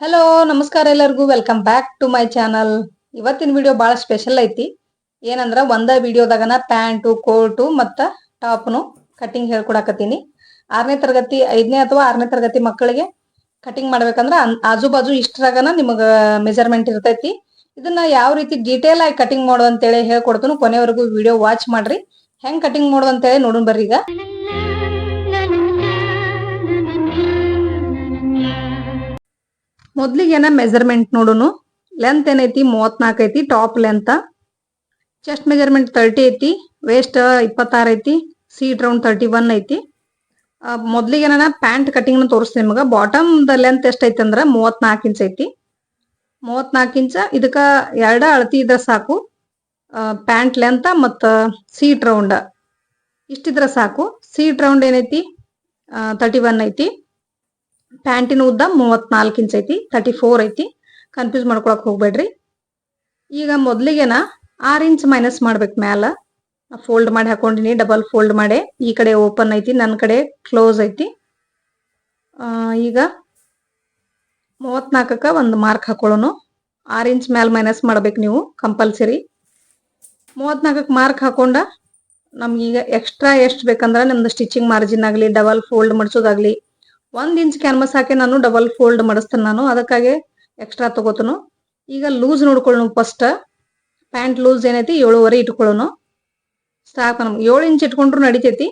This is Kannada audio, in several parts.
ಹಲೋ ನಮಸ್ಕಾರ ಎಲ್ಲರಿಗೂ. Welcome back to my channel ಇವತ್ತಿನ ವಿಡಿಯೋ ಬಹಳ ಸ್ಪೆಷಲ್ ಐತಿ. ಏನಂದ್ರ ಒಂದ ವಿಡಿಯೋದಾಗನ ಪ್ಯಾಂಟು ಕೋಟು ಮತ್ತ ಟಾಪ್ನು ಕಟಿಂಗ್ ಹೇಳ್ಕೊಡಕತ್ತೀನಿ ಆರನೇ ತರಗತಿ, ಐದನೇ ಅಥವಾ ಆರನೇ ತರಗತಿ ಮಕ್ಕಳಿಗೆ ಕಟಿಂಗ್ ಮಾಡ್ಬೇಕಂದ್ರ ಆಜು ಬಾಜು ಇಷ್ಟರಾಗನ ನಿಮಗ ಮೆಜರ್ಮೆಂಟ್ ಇರ್ತೈತಿ. ಇದನ್ನ ಯಾವ ರೀತಿ ಡೀಟೇಲ್ ಆಗಿ ಕಟಿಂಗ್ ಮಾಡು ಅಂತೇಳಿ ಹೇಳ್ಕೊಡ್ತೀನಿ ಕೊನೆವರೆಗೂ ವಿಡಿಯೋ ವಾಚ್ ಮಾಡ್ರಿ. ಹೆಂಗ್ ಕಟಿಂಗ್ ಮಾಡು ಅಂತೇಳಿ ನೋಡೋಣ ಬರ್ರಿ ಈಗ ಮೊದ್ಲಿಗೆನ ಮೆಜರ್ಮೆಂಟ್ ನೋಡುನು? ಲೆಂತ್ ಏನೈತಿ? ಮೂವತ್ನಾಲ್ಕು ಐತಿ top length chest measurement thirty ಐತಿ ವೇಸ್ಟ್ ಇಪ್ಪತ್ತಾರು ಐತಿ ಸೀಟ್ ರೌಂಡ್ ತರ್ಟಿ ಒನ್ ಐತಿ ಮೊದ್ಲಿಗೆ ನಾನು ಪ್ಯಾಂಟ್ ಕಟಿಂಗ್ ತೋರಿಸ್ತೀನಿ ನಿಮಗೆ. ಬಾಟಮ್ ದ ಲೆಂತ್ ಎಷ್ಟೈತಿ ಅಂದ್ರ ಮೂವತ್ನಾಲ್ಕು ಇಂಚ್ ಐತಿ. ಮೂವತ್ನಾಲ್ಕು ಇಂಚ, ಇದಕ್ಕ ಎರಡ ಅಳತಿ ಇದ್ರ ಸಾಕು. ಪ್ಯಾಂಟ್ ಲೆಂತ್ ಮತ್ತ ಸೀಟ್ ರೌಂಡ್ ಇಷ್ಟಿದ್ರ ಸಾಕು. ಸೀಟ್ ರೌಂಡ್ ಏನೈತಿ? ತರ್ಟಿ ಒನ್ ಐತಿ. ಪ್ಯಾಂಟಿನ ಉದ್ದ ಮೂವತ್ನಾಲ್ಕು ಇಂಚ್ ಐತಿ ತರ್ಟಿ ಫೋರ್ ಐತಿ. ಕನ್ಫ್ಯೂಸ್ ಮಾಡ್ಕೊಳಕ್ ಹೋಗ್ಬೇಡ್ರಿ. ಈಗ ಮೊದ್ಲಿಗೆನ ಆರ್ ಇಂಚ್ ಮೈನಸ್ ಮಾಡ್ಬೇಕು ಮ್ಯಾಲ. ಫೋಲ್ಡ್ ಮಾಡಿ ಹಾಕೊಂಡಿನಿ ಡಬಲ್ ಫೋಲ್ಡ್ ಮಾಡಿ. ಈ ಕಡೆ ಓಪನ್ ಐತಿ ನನ್ನ ಕಡೆ ಕ್ಲೋಸ್ ಐತಿ. ಈಗ ಮೂವತ್ನಾಲ್ಕಕ್ಕ ಒಂದು ಮಾರ್ಕ್ ಹಾಕೊಳ್ಳೋನು. ಆರ್ ಇಂಚ್ ಮ್ಯಾಲ ಮೈನಸ್ ಮಾಡ್ಬೇಕು ನೀವು ಕಂಪಲ್ಸರಿ ಮೂವತ್ನಾಲ್ಕಕ್ಕೆ ಮಾರ್ಕ್ ಹಾಕೊಂಡ ನಮ್ಗೀಗ ಎಕ್ಸ್ಟ್ರಾ ಎಷ್ಟು ಬೇಕಂದ್ರೆ, ನಮ್ದು ಸ್ಟಿಚಿಂಗ್ ಮಾರ್ಜಿನ್ ಆಗಲಿ ಡಬಲ್ ಫೋಲ್ಡ್ ಮಾಡಿಸೋದಾಗ್ಲಿ ಒಂದ್ ಇಂಚ್ ಕ್ಯಾನ್ವಸ್ ಹಾಕಿ ನಾನು ಡಬಲ್ ಫೋಲ್ಡ್ ಮಾಡಿಸ್ತೇನೆ ನಾನು. ಅದಕ್ಕಾಗಿ ಎಕ್ಸ್ಟ್ರಾ ತಗೋತನು. ಈಗ ಲೂಸ್ ನೋಡ್ಕೊಳ್ಳೋಣ ಫಸ್ಟ್ ಪ್ಯಾಂಟ್ ಲೂಸ್ ಏನೈತಿ? ಏಳುವರೆ ಇಟ್ಕೊಳ್ಳೋಣ. ಸಾಕು ನಮ್ಗೆ ಏಳು ಇಂಚ್ ಇಟ್ಕೊಂಡ್ರು ನಡಿತೈತಿ.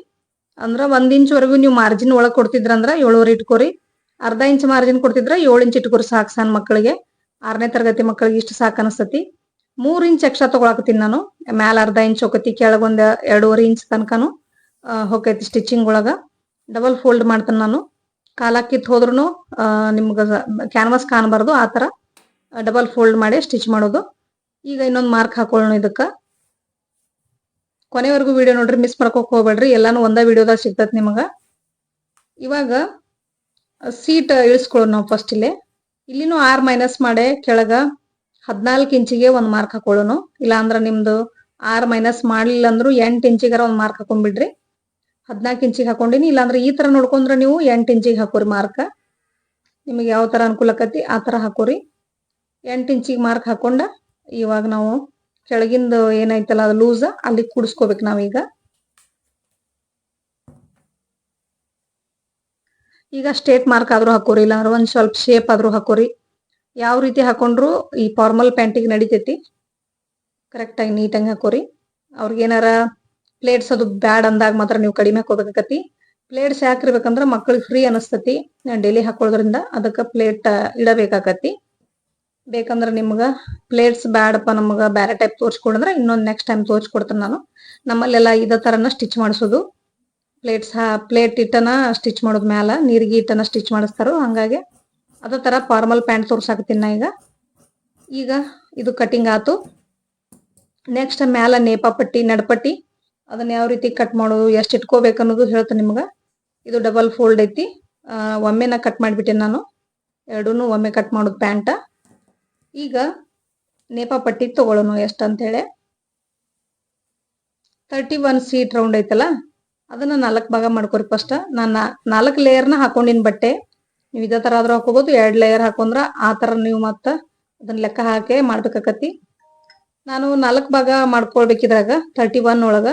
ಅಂದ್ರೆ ಒಂದ್ ಇಂಚ್ ವರೆಗೂ ನೀವು ಮಾರ್ಜಿನ್ ಒಳಗೆ ಕೊಡ್ತಿದ್ರಂದ್ರ ಏಳುವರೆ ಇಟ್ಕೋರಿ. ಅರ್ಧ ಇಂಚ್ ಮಾರ್ಜಿನ್ ಕೊಡ್ತಿದ್ರ ಏಳು ಇಂಚ್ ಇಟ್ಕೋರಿ ಸಾಕು ಸಣ್ಣ ಮಕ್ಕಳಿಗೆ. ಆರನೇ ತರಗತಿ ಮಕ್ಕಳಿಗೆ ಇಷ್ಟು ಸಾಕು ಅನಿಸ್ತತಿ. ಮೂರ್ ಇಂಚ್ ಎಕ್ಸ್ಟ್ರಾ ತಗೊಳಕತ್ತೀನಿ ನಾನು. ಮ್ಯಾಲ ಅರ್ಧ ಇಂಚ್ ಹೋಗತಿ ಕೆಳಗೊಂದು ಎರಡೂವರೆ ಇಂಚ್ ತನಕನು ಹೋಗೈತಿ ಸ್ಟಿಚಿಂಗ್ ಒಳಗ. ಡಬಲ್ ಫೋಲ್ಡ್ ಮಾಡ್ತೇನೆ ನಾನು. ಕಾಲಾಕಿತ್ ಹೋದ್ರು ನಿಮ್ಗೆ ಕ್ಯಾನ್ವಾಸ್ ಕಾಣಬಾರ್ದು, ಆ ಥರ ಡಬಲ್ ಫೋಲ್ಡ್ ಮಾಡಿ ಸ್ಟಿಚ್ ಮಾಡೋದು. ಈಗ ಇನ್ನೊಂದು ಮಾರ್ಕ್ ಹಾಕೊಳ್ಳೋಣ ಇದಕ್ಕೆ. ಕೊನೆವರೆಗೂ ವಿಡಿಯೋ ನೋಡ್ರಿ ಮಿಸ್ ಮಾಡ್ಕೋಕ್ ಹೋಗ್ಬೇಡ್ರಿ, ಎಲ್ಲಾನು ಒಂದ ವಿಡಿಯೋದಾಗ ಸಿಗ್ತತ್ ನಿಮಗ. ಇವಾಗ ಸೀಟ್ ಇಳಿಸ್ಕೊಳ್ಳೋಣ ನಾವು ಫಸ್ಟ್ ಇಲ್ಲಿ. ಇಲ್ಲಿನೂ ಆರ್ ಮೈನಸ್ ಮಾಡಿ, ಕೆಳಗ ಹದಿನಾಲ್ಕು ಇಂಚಿಗೆ ಒಂದು ಮಾರ್ಕ್ ಹಾಕೊಳ್ಳೋಣ ಇಲ್ಲಾಂದ್ರೆ ನಿಮ್ದು ಆರ್ ಮೈನಸ್ ಮಾಡಲಿಲ್ಲ ಅಂದ್ರೂ ಎಂಟು ಇಂಚಿಗಾರ ಒಂದು ಮಾರ್ಕ್ ಹಾಕೊಂಡ್ಬಿಡ್ರಿ. ಹದಿನಾಲ್ಕು ಇಂಚಿಗೆ ಹಾಕೊಂಡಿನಿ, ಇಲ್ಲಾಂದ್ರೆ ಈ ತರ ನೋಡ್ಕೊಂಡ್ರೆ ನೀವು ಎಂಟು ಇಂಚಿಗೆ ಹಾಕೋರಿ ಮಾರ್ಕ್ ನಿಮಗೆ ಯಾವ ತರ ಅನುಕೂಲ ಆಕತಿ ಆ ತರ ಹಾಕೋರಿ. ಎಂಟು ಇಂಚಿಗೆ ಮಾರ್ಕ್ ಹಾಕೊಂಡ ಇವಾಗ ನಾವು ಕೆಳಗಿಂದ ಏನೈತಲ್ಲ ಅದು ಲೂಸ್ ಅಲ್ಲಿ ಕೂಡಿಸ್ಕೋಬೇಕು ನಾವೀಗ. ಈಗ ಸ್ಟೇಟ್ ಮಾರ್ಕ್ ಆದ್ರೂ ಹಾಕೋರಿ, ಇಲ್ಲಾಂದ್ರೆ ಒಂದ್ ಸ್ವಲ್ಪ ಶೇಪ್ ಆದ್ರೂ ಹಾಕೋರಿ. ಯಾವ ರೀತಿ ಹಾಕೊಂಡ್ರು ಈ ಫಾರ್ಮಲ್ ಪ್ಯಾಂಟಿಗೆ ನಡಿತೈತಿ? ಕರೆಕ್ಟಾಗಿ ನೀಟಾಗಿ ಹಾಕೋರಿ. ಅವ್ರಿಗೇನಾರ ಪ್ಲೇಟ್ಸ್ ಅದು ಬ್ಯಾಡ್ ಅಂದಾಗ ಮಾತ್ರ ನೀವು ಕಡಿಮೆ ಹಾಕೋಬೇಕಾಕತಿ ಪ್ಲೇಟ್ಸ್ ಹಾಕಿರ್ಬೇಕಂದ್ರ ಮಕ್ಳಿಗೆ ಫ್ರೀ ಅನಸ್ತತಿ. ಡೈಲಿ ಹಾಕೊಳ್ಳೋದ್ರಿಂದ ಅದಕ್ಕೆ ಪ್ಲೇಟ್ ಇಡಬೇಕಾಕತಿ ಬೇಕಂದ್ರ ನಿಮ್ಗ ಪ್ಲೇಟ್ಸ್ ಬ್ಯಾಡಪ್ಪ ನಮಗ ಬೇರೆ ಟೈಪ್ ತೋರಿಸ್ಕೊಡಂದ್ರ ಇನ್ನೊಂದ್ ನೆಕ್ಸ್ಟ್ ಟೈಮ್ ತೋರಿಸ್ಕೊಡ್ತೇನೆ ನಾನು. ನಮ್ಮಲ್ಲೆಲ್ಲ ಇದೇ ತರನ ಸ್ಟಿಚ್ ಮಾಡಿಸೋದು. ಪ್ಲೇಟ್ಸ್ ಪ್ಲೇಟ್ ಇಟ್ಟನ ಸ್ಟಿಚ್ ಮಾಡೋದ್ ಮ್ಯಾಲ, ನೀರಿಗೆ ಇಟ್ಟನ ಸ್ಟಿಚ್ ಮಾಡಿಸ್ತಾರೋ ಹಂಗಾಗಿ ಅದೇ ತರ ಫಾರ್ಮಲ್ ಪ್ಯಾಂಟ್ ತೋರ್ಸಾಕತ್ತೀನಿ ಈಗ. ಈಗ ಇದು ಕಟಿಂಗ್ ಆತು. ನೆಕ್ಸ್ಟ್ ಮ್ಯಾಲ ನೇಪಾ ಪಟ್ಟಿ ನಡ್ಪಟ್ಟಿ. ಅದನ್ನ ಯಾವ ರೀತಿ ಕಟ್ ಮಾಡೋದು, ಎಷ್ಟು ಇಟ್ಕೋಬೇಕು ಅನ್ನೋದು ಹೇಳ್ತೇನೆ ನಿಮ್ಗೆ. ಇದು ಡಬಲ್ ಫೋಲ್ಡ್ ಐತಿ. ಒಮ್ಮೆನ ಕಟ್ ಮಾಡಿಬಿಟ್ಟೆ ನಾನು. ಎರಡೂನು ಒಮ್ಮೆ ಕಟ್ ಮಾಡೋದು ಪ್ಯಾಂಟ. ಈಗ ನೇಪ ಪಟ್ಟಿ ಎಷ್ಟು ಅಂತೇಳಿ ತರ್ಟಿ ಒನ್ ಸೀಟ್ ರೌಂಡ್ ಐತಲ್ಲ, ಅದನ್ನ ನಾಲ್ಕು ಭಾಗ ಮಾಡ್ಕೊರಿ ಫಸ್ಟ್ ನಾನು ನಾಲ್ಕು ಲೇಯರ್ನ ಹಾಕೊಂಡಿನ ಬಟ್ಟೆ. ನೀವು ಇದೇ ತರ ಆದ್ರೂ ಹಾಕೋಬಹುದು ಎರಡ್ ಲೇಯರ್ ಹಾಕೊಂಡ್ರ ಆ ತರ ನೀವು ಮತ್ತ ಅದನ್ನ ಲೆಕ್ಕ ಹಾಕಿ ಮಾಡ್ಬೇಕಾಕತಿ ನಾನು ನಾಲ್ಕು ಭಾಗ ಮಾಡ್ಕೊಳ್ಬೇಕಿದ್ರಾಗ ತರ್ಟಿ ಒನ್ ಒಳಗ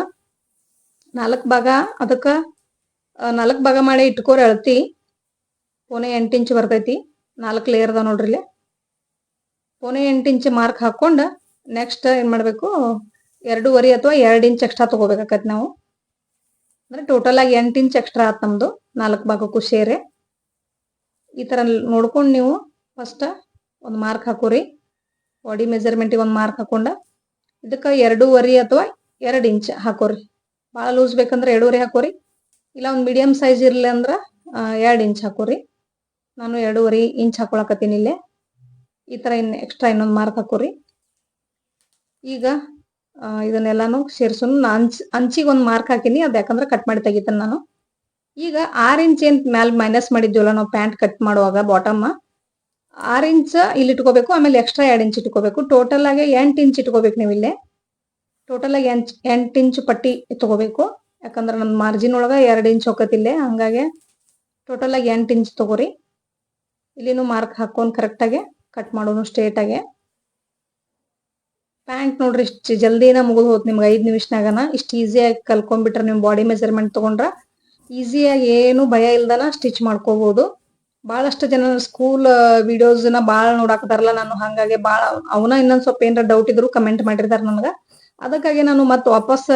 ನಾಲ್ಕು ಭಾಗ, ಅದಕ್ಕೆ ನಾಲ್ಕು ಭಾಗ ಮಾಡಿ ಇಟ್ಕೋರಿ ಅಳತಿ ಪೋನೆ ಎಂಟು ಇಂಚ್ ಬರ್ತೈತಿ. ನಾಲ್ಕು ಲೇಯರ್ ಅದ ನೋಡ್ರಿ ಇಲ್ಲಿ. ಪೋನೆ ಎಂಟು ಇಂಚ್ ಮಾರ್ಕ್ ಹಾಕೊಂಡು ನೆಕ್ಸ್ಟ್ ಏನು ಮಾಡಬೇಕು? ಎರಡೂವರೆ ಅಥವಾ ಎರಡು ಇಂಚ್ ಎಕ್ಸ್ಟ್ರಾ ತೊಗೋಬೇಕಾಗತ್ತೆ ನಾವು. ಅಂದರೆ ಟೋಟಲ್ ಆಗಿ ಎಂಟು ಇಂಚ್ ಎಕ್ಸ್ಟ್ರಾ ಆತು ನಮ್ಮದು ನಾಲ್ಕು ಭಾಗಕ್ಕೂ ಸೇರೆ. ಈ ಥರ ನೋಡ್ಕೊಂಡು ನೀವು ಫಸ್ಟ್ ಒಂದು ಮಾರ್ಕ್ ಹಾಕೋರಿ. ಬಾಡಿ ಮೆಜರ್ಮೆಂಟಿಗೆ ಒಂದು ಮಾರ್ಕ್ ಹಾಕೊಂಡು, ಇದಕ್ಕೆ ಎರಡೂವರೆ ಅಥವಾ ಎರಡು ಇಂಚ್ ಹಾಕೋರಿ. ಭಾಳ ಲೂಸ್ ಬೇಕಂದ್ರೆ ಎರಡೂವರೆ ಹಾಕೋರಿ. ಇಲ್ಲ ಒಂದು ಮೀಡಿಯಂ ಸೈಜ್ ಇರಲಿ ಅಂದ್ರೆ ಎರಡು ಇಂಚ್ ಹಾಕೋರಿ. ನಾನು ಎರಡೂವರೆ ಇಂಚ್ ಹಾಕೊಳಕತ್ತೀನಿ ಇಲ್ಲೇ. ಈ ಥರ ಇನ್ನು ಎಕ್ಸ್ಟ್ರಾ ಇನ್ನೊಂದು ಮಾರ್ಕ್ ಹಾಕೋರಿ. ಈಗ ಇದನ್ನೆಲ್ಲಾನು ಸೇರ್ಸೋನು. ನಾ ಅಂಚ್, ಅಂಚಿಗೆ ಒಂದು ಮಾರ್ಕ್ ಹಾಕಿನಿ, ಅದು ಯಾಕಂದ್ರೆ ಕಟ್ ಮಾಡಿ ತೆಗಿತೇನೆ ನಾನು. ಈಗ ಆರ್ ಇಂಚ್ ಏನ್ ಮ್ಯಾಲ್ ಮೈನಸ್ ಮಾಡಿದ್ವಲ್ಲ, ನಾವು ಪ್ಯಾಂಟ್ ಕಟ್ ಮಾಡುವಾಗ ಬಾಟಮ್ ಆರ್ ಇಂಚ್ ಇಲ್ಲಿ ಇಟ್ಕೋಬೇಕು, ಆಮೇಲೆ ಎಕ್ಸ್ಟ್ರಾ ಎರಡು ಇಂಚ್ ಇಟ್ಕೋಬೇಕು. ಟೋಟಲ್ ಆಗಿ ಎಂಟು ಇಂಚ್ ಇಟ್ಕೋಬೇಕು ನೀವು ಇಲ್ಲೇ. ಟೋಟಲ್ ಆಗಿ ಎಂಟ್, ಎಂಟು ಇಂಚ್ ಪಟ್ಟಿ ತಗೋಬೇಕು. ಯಾಕಂದ್ರೆ ನಮ್ಮ ಮಾರ್ಜಿನ್ ಒಳಗ ಎರಡು ಇಂಚ್ ಹೋಗತ್ತಿಲ್ಲೆ ಹಂಗಾಗಿ ಟೋಟಲ್ ಆಗಿ ಎಂಟು ಇಂಚ್ ತಗೋರಿ. ಇಲ್ಲಿನೂ ಮಾರ್ಕ್ ಹಾಕೊಂಡು ಕರೆಕ್ಟಾಗಿ ಕಟ್ ಮಾಡೋನು ಸ್ಟ್ರೇಟಾಗೆ ಪ್ಯಾಂಟ್ ನೋಡ್ರಿ ಇಷ್ಟು ಜಲ್ದಿನ ಮುಗಿದು ಹೋತ್ ನಿಮ್ಗೆ ಐದು ನಿಮಿಷನಾಗನ. ಇಷ್ಟು ಈಸಿಯಾಗಿ ಕಲ್ಕೊಂಡ್ಬಿಟ್ರೆ ನಿಮ್ಮ ಬಾಡಿ ಮೆಜರ್ಮೆಂಟ್ ತೊಗೊಂಡ್ರೆ ಈಸಿಯಾಗಿ ಏನು ಭಯ ಇಲ್ದನ ಸ್ಟಿಚ್ ಮಾಡ್ಕೋಬಹುದು ಭಾಳಷ್ಟು ಜನ ಸ್ಕೂಲ್ ವಿಡಿಯೋಸ್ನ ಭಾಳ ನೋಡಾಕತ್ತಾರಲ್ಲ ನಾನು, ಹಾಗಾಗಿ ಭಾಳ ಅವನ ಇನ್ನೊಂದು ಸ್ವಲ್ಪ ಏನಾರ ಡೌಟ್ ಇದ್ರು ಕಮೆಂಟ್ ಮಾಡಿರ್ತಾರೆ ನನಗೆ. ಅದಕ್ಕಾಗಿ ನಾನು ಮತ್ತೆ ವಾಪಸ್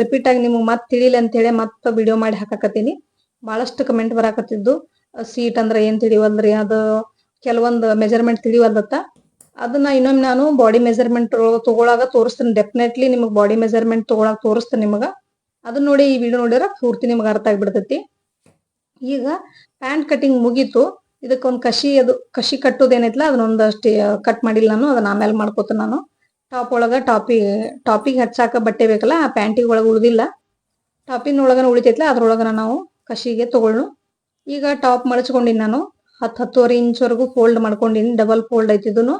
ರಿಪೀಟ್ ಆಗಿ ನಿಮ್ಗೆ ಮತ್ತೆ ತಿಳಿಲಿ ಅಂತೇಳಿ ಮತ್ತೆ ವಿಡಿಯೋ ಮಾಡಿ ಹಾಕಾಕತ್ತೀನಿ. ಬಹಳಷ್ಟು ಕಮೆಂಟ್ ಬರಾಕತ್ತಿದ್ದು. ಸೀಟ್ ಅಂದ್ರೆ ಏನ್ ತಿಳಿವಲ್ರಿ ಅದು ಕೆಲವೊಂದು ಮೆಜರ್ಮೆಂಟ್ ತಿಳಿವಲ್ದತ್ತ? ಅದನ್ನ ಇನ್ನೊಮ್ಮೆ ನಾನು ಬಾಡಿ ಮೆಜರ್ಮೆಂಟ್ ತಗೊಳಾಗ ತೋರಿಸ್ತೀನಿ. ಡೆಫಿನೆಟ್ಲಿ ನಿಮಗೆ ಬಾಡಿ ಮೆಜರ್ಮೆಂಟ್ ತಗೊಳಾಗ ತೋರಿಸ್ತೀನಿ ನಿಮಗೆ. ಅದನ್ನ ನೋಡಿ ಈ ವಿಡಿಯೋ ನೋಡಿದ್ರೆ ಪೂರ್ತಿ ನಿಮ್ಗೆ ಅರ್ಥ ಆಗ್ಬಿಡ್ತೈತಿ. ಈಗ ಪ್ಯಾಂಟ್ ಕಟಿಂಗ್ ಮುಗೀತು. ಇದಕ್ಕೊಂದು ಕಸಿ ಅದು ಕಶಿ ಕಟ್ಟೋದೇನೈತಲ್ಲ ಅದನ್ನೊಂದಷ್ಟು ಕಟ್ ಮಾಡಿಲ್ಲ ನಾನು. ಅದನ್ನ ಆಮೇಲೆ ಮಾಡ್ಕೋತೀನಿ ನಾನು. ಟಾಪ್ ಒಳಗೆ ಟಾಪಿ ಟಾಪಿಗೆ ಹಚ್ಚಾಕ ಬಟ್ಟೆ ಬೇಕಲ್ಲ, ಆ ಪ್ಯಾಂಟಿಗೆ ಒಳಗೆ ಉಳಿದಿಲ್ಲ. ಟಾಪಿನ ಒಳಗನ ಉಳಿತೈತಲ್ಲ ಅದ್ರೊಳಗನ ನಾವು ಕಸಿಗೆ ತಗೊಳ್ಳು ಈಗ ಟಾಪ್ ಮಡಚ್ಕೊಂಡಿನಿ ನಾನು. ಹತ್ತು ಹತ್ತುವರೆ ಇಂಚ್ವರೆಗೂ ಫೋಲ್ಡ್ ಮಾಡ್ಕೊಂಡಿನಿ ಡಬಲ್ ಫೋಲ್ಡ್ ಐತಿ ಇದನ್ನು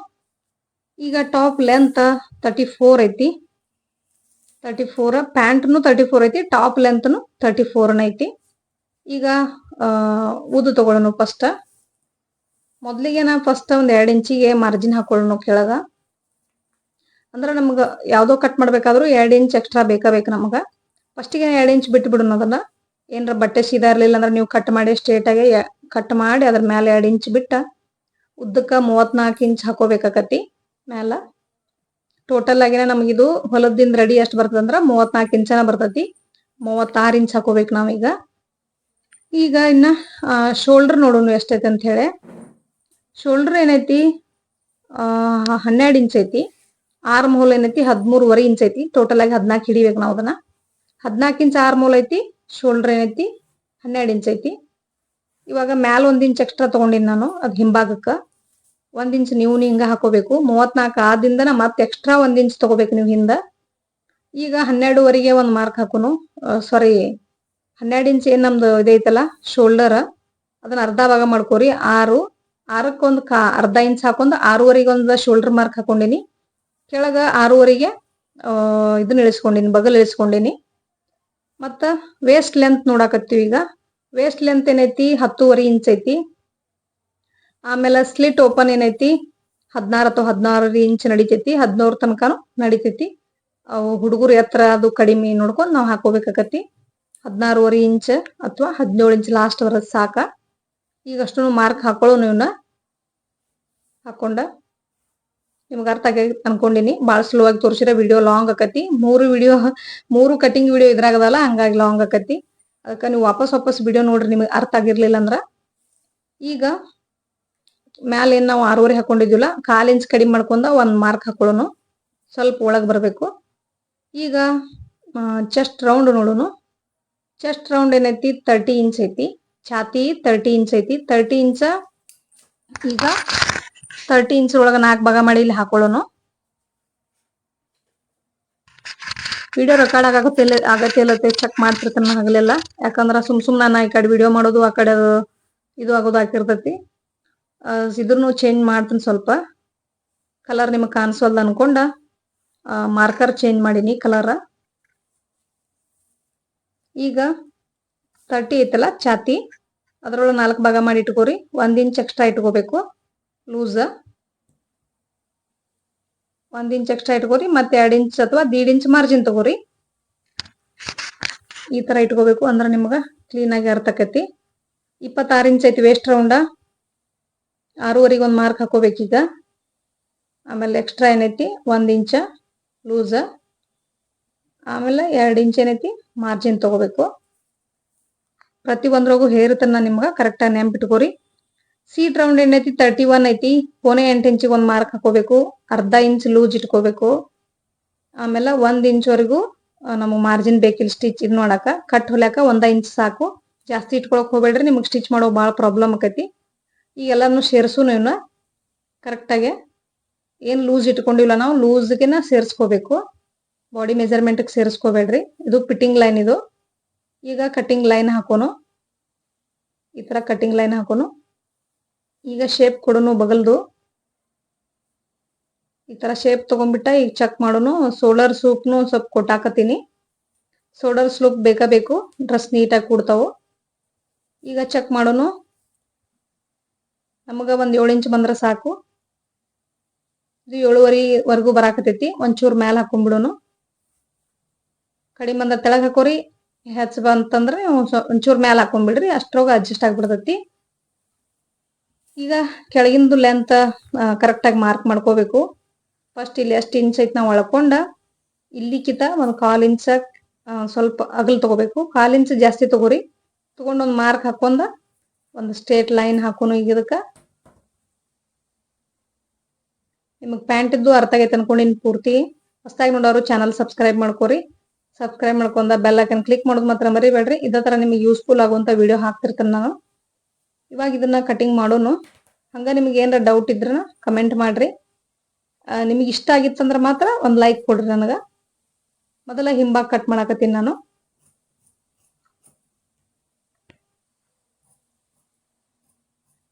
ಈಗ ಟಾಪ್ ಲೆಂತ್ ತರ್ಟಿ ಫೋರ್ ಐತಿ. ತರ್ಟಿ ಫೋರ್ ಪ್ಯಾಂಟ್ನು ತರ್ಟಿ ಫೋರ್ ಐತಿ ಟಾಪ್ ಲೆಂತ್ನು ತರ್ಟಿ ಫೋರ್ನ ಐತಿ. ಈಗ ಉದ್ದು ತಗೊಳ್ಳೋಣ ಫಸ್ಟ್ ಮೊದಲಿಗೆ ನಾ ಫಸ್ಟ್ ಒಂದು ಎರಡು ಇಂಚಿಗೆ ಮಾರ್ಜಿನ್ ಹಾಕೊಳ್ಳೋಣ ಕೆಳಗ. ಅಂದ್ರೆ ನಮ್ಗೆ ಯಾವುದೋ ಕಟ್ ಮಾಡ್ಬೇಕಾದ್ರೂ ಎರಡು ಇಂಚ್ ಎಕ್ಸ್ಟ್ರಾ ಬೇಕಾ ಬೇಕು ನಮಗೆ. ಫಸ್ಟಿಗೆ ಎರಡು ಇಂಚ್ ಬಿಟ್ಟು ಬಿಡೋಣ ಅದನ್ನ. ಏನಾರ ಬಟ್ಟೆ ಸೀದಾ ಇರಲಿಲ್ಲ ಅಂದ್ರೆ ನೀವು ಕಟ್ ಮಾಡಿ ಸ್ಟ್ರೇಟ್ ಆಗಿ ಕಟ್ ಮಾಡಿ ಅದ್ರ ಮೇಲೆ ಎರಡು ಇಂಚ್ ಬಿಟ್ಟ ಉದ್ದಕ್ಕೆ ಮೂವತ್ನಾಲ್ಕು ಇಂಚ್ ಹಾಕೋಬೇಕಾಕತಿ ಮ್ಯಾಲ. ಟೋಟಲ್ ಆಗಿನ ನಮಗಿದು ಹೊಲದಿಂದ ರೆಡಿ ಎಷ್ಟು ಬರ್ತದಂದ್ರ ಮೂವತ್ನಾಲ್ಕು ಇಂಚನ ಬರ್ತತಿ. ಮೂವತ್ತಾರು ಇಂಚ್ ಹಾಕೋಬೇಕು ನಾವೀಗ. ಈಗ ಇನ್ನ ಶೋಲ್ಡರ್ ನೋಡೋಣ ಎಷ್ಟೈತೆ ಅಂತ ಹೇಳಿ. ಶೋಲ್ಡರ್ ಏನೈತಿ? ಹನ್ನೆರಡು ಇಂಚ್ ಐತಿ. ಆರ್ಮ್ ಮೂಲ ಏನೈತಿ? ಹದಿಮೂರುವರೆ ಇಂಚ್ ಐತಿ. ಟೋಟಲ್ ಆಗಿ ಹದಿನಾಲ್ಕು ಹಿಡಿಬೇಕು ನಾವು ಅದನ್ನ. ಹದಿನಾಲ್ಕು ಇಂಚ್ ಆರ್ಮ್ ಮೂಲ ಐತಿ. ಶೋಲ್ಡರ್ ಏನೈತಿ? ಹನ್ನೆರಡು ಇಂಚ್ ಐತಿ. ಇವಾಗ ಮ್ಯಾಲ ಒಂದ್ ಇಂಚ್ ಎಕ್ಸ್ಟ್ರಾ ತಗೊಂಡಿನಿ ನಾನು. ಅದ್ ಹಿಂಭಾಗಕ್ಕೆ. ಒಂದ್ ಇಂಚ್ ನೀವು ಹಿಂಗ ಹಾಕೋಬೇಕು. ಮೂವತ್ನಾಲ್ಕು ಆದಿಂದನ ಮತ್ತೆ ಎಕ್ಸ್ಟ್ರಾ ಒಂದ್ ಇಂಚ್ ತಗೋಬೇಕು ನೀವು ಹಿಂದ. ಈಗ ಹನ್ನೆರಡುವರೆಗೆ ಒಂದು ಮಾರ್ಕ್ ಹಾಕೋನು. ಸಾರಿ ಹನ್ನೆರಡು ಇಂಚ್ ಏನ್ ನಮ್ದು ಇದೈತಲ್ಲ? ಶೋಲ್ಡರ್ ಅದನ್ನ ಅರ್ಧ ಭಾಗ ಮಾಡ್ಕೋರಿ. ಆರು. ಆರಕ್ಕೊಂದು ಕಾ, ಅರ್ಧ ಇಂಚ್ ಹಾಕೊಂಡು ಆರೂವರೆಗೆ ಒಂದು ಶೋಲ್ಡರ್ ಮಾರ್ಕ್ ಹಾಕೊಂಡಿನಿ. ಕೆಳಗ ಆರೂವರೆಗೆ ಇದನ್ನ ಇಳಿಸ್ಕೊಂಡಿನಿ ಬಗಲ್ ಇಳಿಸ್ಕೊಂಡಿನಿ. ಮತ್ತ ವೇಸ್ಟ್ ಲೆಂತ್ ನೋಡಾಕತ್ತೀವಿ ಈಗ. ವೇಸ್ಟ್ ಲೆಂತ್ ಏನೈತಿ? ಹತ್ತೂವರೆ ಇಂಚ್ ಐತಿ. ಆಮೇಲೆ ಸ್ಲಿಟ್ ಓಪನ್ ಏನೈತಿ? ಹದಿನಾರು ಅಥವಾ ಹದಿನಾರು ಇಂಚ್ ನಡಿತೈತಿ. ಹದಿನೂರು ತನಕನು ನಡಿತೈತಿ. ಅವು ಹುಡುಗರು ಎತ್ತರ ಅದು ಕಡಿಮೆ ನೋಡ್ಕೊಂಡು ನಾವು ಹಾಕೋಬೇಕಾಕತಿ ಹದಿನಾರೂವರೆ ಇಂಚ್ ಅಥವಾ ಹದಿನೇಳು ಇಂಚ್ ಲಾಸ್ಟ್ ಬರೋದು ಸಾಕ. ಈಗ ಅಷ್ಟು ಮಾರ್ಕ್ ಹಾಕೊಳ್ಳೋ ನೀವ್ನ ಹಾಕೊಂಡ ನಿಮ್ಗೆ ಅರ್ಥ ಆಗೈತಿ ಅನ್ಕೊಂಡಿನಿ. ಭಾಳ ಸ್ಲೋ ಆಗಿ ತೋರಿಸಿರೋ ವಿಡಿಯೋ ಲಾಂಗ್ ಆಕತಿ. ಮೂರು ವಿಡಿಯೋ ಮೂರು ಕಟಿಂಗ್ ವಿಡಿಯೋ ಇದ್ರಾಗದಲ್ಲ, ಹಂಗಾಗಿ ಲಾಂಗ್ ಆಕತಿ. ಅದಕ್ಕೆ ನೀವು ವಾಪಸ್ ವಾಪಸ್ ವಿಡಿಯೋ ನೋಡ್ರಿ, ನಿಮಗೆ ಅರ್ಥ ಆಗಿರ್ಲಿಲ್ಲ ಅಂದ್ರೆ. ಈಗ ಮ್ಯಾಲ ಏನ್ ನಾವು ಆರೂವರೆ ಹಾಕೊಂಡಿದ್ವಿಲ್ಲ ಕಾಲ್ ಇಂಚ್ ಕಡಿಮೆ ಮಾಡ್ಕೊಂಡ ಒಂದು ಮಾರ್ಕ್ ಹಾಕೊಳ್ಳೋನು. ಸ್ವಲ್ಪ ಒಳಗೆ ಬರಬೇಕು. ಈಗ ಚೆಸ್ಟ್ ರೌಂಡ್ ನೋಡೋನು. ಚೆಸ್ಟ್ ರೌಂಡ್ ಏನೈತಿ? ತರ್ಟಿ ಇಂಚ್ ಐತಿ. ಛಾತಿ ತರ್ಟಿ ಇಂಚ್ ಐತಿ. ತರ್ಟಿ ಇಂಚ ಈಗ ತರ್ಟಿ ಇಂಚ್ ಒಳಗ ನಾಲ್ಕು ಭಾಗ ಮಾಡಿ ಇಲ್ಲಿ ಹಾಕೊಳ್ಳೋನು. ವಿಡಿಯೋ ರೆಕಾರ್ಡ್ ಆಗತ್ತಿಲ್ಲ ಇಲ್ಲತ್ತೆ ಚೆಕ್ ಮಾಡ್ತಿರ್ತಾನೆ ಹಗಲೆಲ್ಲ ಯಾಕಂದ್ರ ಸುಮ್ ಸುಮ್ ನಾನು ಈ ಕಡೆ ವಿಡಿಯೋ ಮಾಡೋದು, ಆ ಕಡೆ ಇದು ಆಗೋದು ಆಗಿರ್ತೈತಿ ಇದ್ರೂ ಚೇಂಜ್ ಮಾಡ್ತೀನಿ ಸ್ವಲ್ಪ. ಕಲರ್ ನಿಮಗೆ ಕಾಣಿಸೋಲ್ದು ಅನ್ಕೊಂಡ ಮಾರ್ಕರ್ ಚೇಂಜ್ ಮಾಡೀನಿ ಕಲರ್ ಈಗ ತರ್ಟಿ ಐತಲ್ಲ ಛಾತಿ ಅದ್ರೊಳಗೆ ನಾಲ್ಕು ಭಾಗ ಮಾಡಿ ಇಟ್ಕೋರಿ. ಒಂದು ಇಂಚ್ ಎಕ್ಸ್ಟ್ರಾ ಇಟ್ಕೋಬೇಕು. ಲೂಸ್ ಒಂದ್ ಇಂಚ್ ಎಕ್ಸ್ಟ್ರಾ ಇಟ್ಕೋರಿ, ಮತ್ತೆ ಎರಡ್ ಇಂಚ್ ಅಥವಾ ದೀಡ್ ಇಂಚ್ ಮಾರ್ಜಿನ್ ತಗೋರಿ. ಈ ತರ ಇಟ್ಕೋಬೇಕು ಅಂದ್ರ ನಿಮ್ಗ ಕ್ಲೀನ್ ಆಗಿ ಅರ್ತಕತಿ ಇಪ್ಪತ್ತಾರು ಇಂಚ್ ಐತಿ ವೇಸ್ಟ್ ರೌಂಡ ಆರೂವರೆಗೆ ಒಂದು ಮಾರ್ಕ್ ಹಾಕೋಬೇಕೀಗ ಆಮೇಲೆ ಎಕ್ಸ್ಟ್ರಾ ಏನೈತಿ? ಒಂದ್ ಇಂಚ ಲೂಸ ಆಮೇಲೆ ಎರಡು ಇಂಚ್ ಏನೈತಿ? ಮಾರ್ಜಿನ್ ತಗೋಬೇಕು. ಪ್ರತಿ ಒಂದ್ರಾಗೂ ಹೇರುತ್ತನ್ನ ನಿಮ್ಗ ಕರೆಕ್ಟಾಗಿ ನೆನ್ಪಿಟ್ಕೋರಿ ಸೀಟ್ ರೌಂಡ್ ಏನೈತಿ? ತರ್ಟಿ ಒನ್ ಐತಿ. ಕೊನೆ ಎಂಟು ಇಂಚಿಗೆ ಒಂದು ಮಾರ್ಕ್ ಹಾಕೋಬೇಕು. ಅರ್ಧ ಇಂಚ್ ಲೂಸ್ ಇಟ್ಕೋಬೇಕು. ಆಮೇಲೆ ಒಂದ್ ಇಂಚ್ವರೆಗೂ ನಮಗೆ ಮಾರ್ಜಿನ್ ಬೇಕಿಲ್ಲ ಸ್ಟಿಚ್ ಇದು ನೋಡಕ. ಕಟ್ ಹೊಲ್ಯಾಕ ಒಂದ ಇಂಚ್ ಸಾಕು. ಜಾಸ್ತಿ ಇಟ್ಕೊಳಕ್ ಹೋಗ್ಬೇಡ್ರಿ. ನಿಮಗೆ ಸ್ಟಿಚ್ ಮಾಡೋ ಭಾಳ ಪ್ರಾಬ್ಲಮ್ ಆಕೈತಿ. ಈಗ ಎಲ್ಲಾನು ಸೇರಿಸು ನೀವು ಕರೆಕ್ಟಾಗಿ ಏನು ಲೂಸ್ ಇಟ್ಕೊಂಡಿಲ್ಲ ನಾವು ಲೂಸ್ಗೆನ ಸೇರಿಸ್ಕೋಬೇಕು. ಬಾಡಿ ಮೆಜರ್ಮೆಂಟ್ಗೆ ಸೇರಿಸ್ಕೋಬೇಡ್ರಿ. ಇದು ಫಿಟ್ಟಿಂಗ್ ಲೈನ್ ಇದು. ಈಗ ಕಟಿಂಗ್ ಲೈನ್ ಹಾಕೋನು. ಈ ಥರ ಕಟಿಂಗ್ ಲೈನ್ ಹಾಕೋನು. ಈಗ ಶೇಪ್ ಕೊಡೋನು ಬಗಲ್ದು. ಈ ತರ ಶೇಪ್ ತಗೊಂಡ್ಬಿಟ್ಟ ಈಗ ಚೆಕ್ ಮಾಡೋನು ಸೋಲರ್ ಸೂಪ್ನು ಸ್ವಲ್ಪ ಕೊಟ್ಟಾಕತ್ತೀನಿ. ಸೋಲಾರ್ ಸ್ಲೂಪ್ ಬೇಕಾ ಬೇಕು ಡ್ರೆಸ್ ನೀಟಾಗಿ ಕೂಡ್ತಾವು. ಈಗ ಚೆಕ್ ಮಾಡೋನು. ನಮಗ ಒಂದು ಏಳು ಇಂಚ್ ಬಂದ್ರ ಸಾಕು. ಇದು ಏಳುವರಿವರೆಗೂ ಬರಾಕತೈತಿ ಒಂಚೂರ್ ಮ್ಯಾಲ ಹಾಕೊಂಡ್ಬಿಡೋನು ಕಡಿಮೆ ಬಂದ ತೆಳಗ್ ಹಾಕೋರಿ, ಹೆಚ್ಚ ಬಂತಂದ್ರೆ ಒಂಚೂರು ಮ್ಯಾಲ ಹಾಕೊಂಡ್ಬಿಡ್ರಿ ಅಷ್ಟ್ರೋಗ ಅಡ್ಜಸ್ಟ್ ಆಗ್ಬಿಡ್ತೈತಿ. ಈಗ ಕೆಳಗಿಂದು ಲೆಂತ್ ಕರೆಕ್ಟ್ ಆಗಿ ಮಾರ್ಕ್ ಮಾಡ್ಕೋಬೇಕು. ಫಸ್ಟ್ ಇಲ್ಲಿ ಎಷ್ಟು ಇಂಚ್ ಐತಿ ನಾವು ಒಳ್ಕೊಂಡ ಇಲ್ಲಿಕಿತ ಒಂದು ಕಾಲ್ ಇಂಚ್ ಸ್ವಲ್ಪ ಅಗಲ್ ತಗೋಬೇಕು. ಕಾಲ್ ಇಂಚ್ ಜಾಸ್ತಿ ತಗೋರಿ. ತಗೊಂಡು ಒಂದು ಮಾರ್ಕ್ ಹಾಕೊಂಡ, ಒಂದು ಸ್ಟ್ರೇಟ್ ಲೈನ್ ಹಾಕೋನು ಈಗ ಇದಕ್ಕ. ನಿಮಗೆ ಪ್ಯಾಂಟ್ ಇದ್ದು ಅರ್ಥ ಆಗೈತೆ ಅನ್ಕೊಂಡಿನ್ ಪೂರ್ತಿ. ಹೊಸ್ದಾಗಿ ನೋಡೋರು ಚಾನಲ್ ಸಬ್ಸ್ಕ್ರೈಬ್ ಮಾಡ್ಕೋರಿ. ಸಬ್ಸ್ಕ್ರೈಬ್ ಮಾಡ್ಕೊಂಡ ಬೆಲ್ ಐಕನ್ ಕ್ಲಿಕ್ ಮಾಡೋದು ಮಾತ್ರ ಮರಿಬೇಡ್ರಿ. ಇದೇ ತರ ನಿಮಗೆ ಯೂಸ್ಫುಲ್ ಆಗುವಂತ ವಿಡಿಯೋ ಹಾಕ್ತಿರ್ತೇನೆ ನಾನು. ಇವಾಗ ಇದನ್ನ ಕಟಿಂಗ್ ಮಾಡೋನು. ಹಂಗ ನಿಮ್ಗೆ ಏನಾರ ಡೌಟ್ ಇದ್ರ ಕಮೆಂಟ್ ಮಾಡ್ರಿ. ನಿಮಗೆ ಇಷ್ಟ ಆಗಿತ್ತಂದ್ರ ಮಾತ್ರ ಒಂದ್ ಲೈಕ್ ಕೊಡ್ರಿ ನನಗ. ಮೊದಲ ಹಿಂಬಾಗ್ ಕಟ್ ಮಾಡಾಕತ್ತೀನಿ ನಾನು.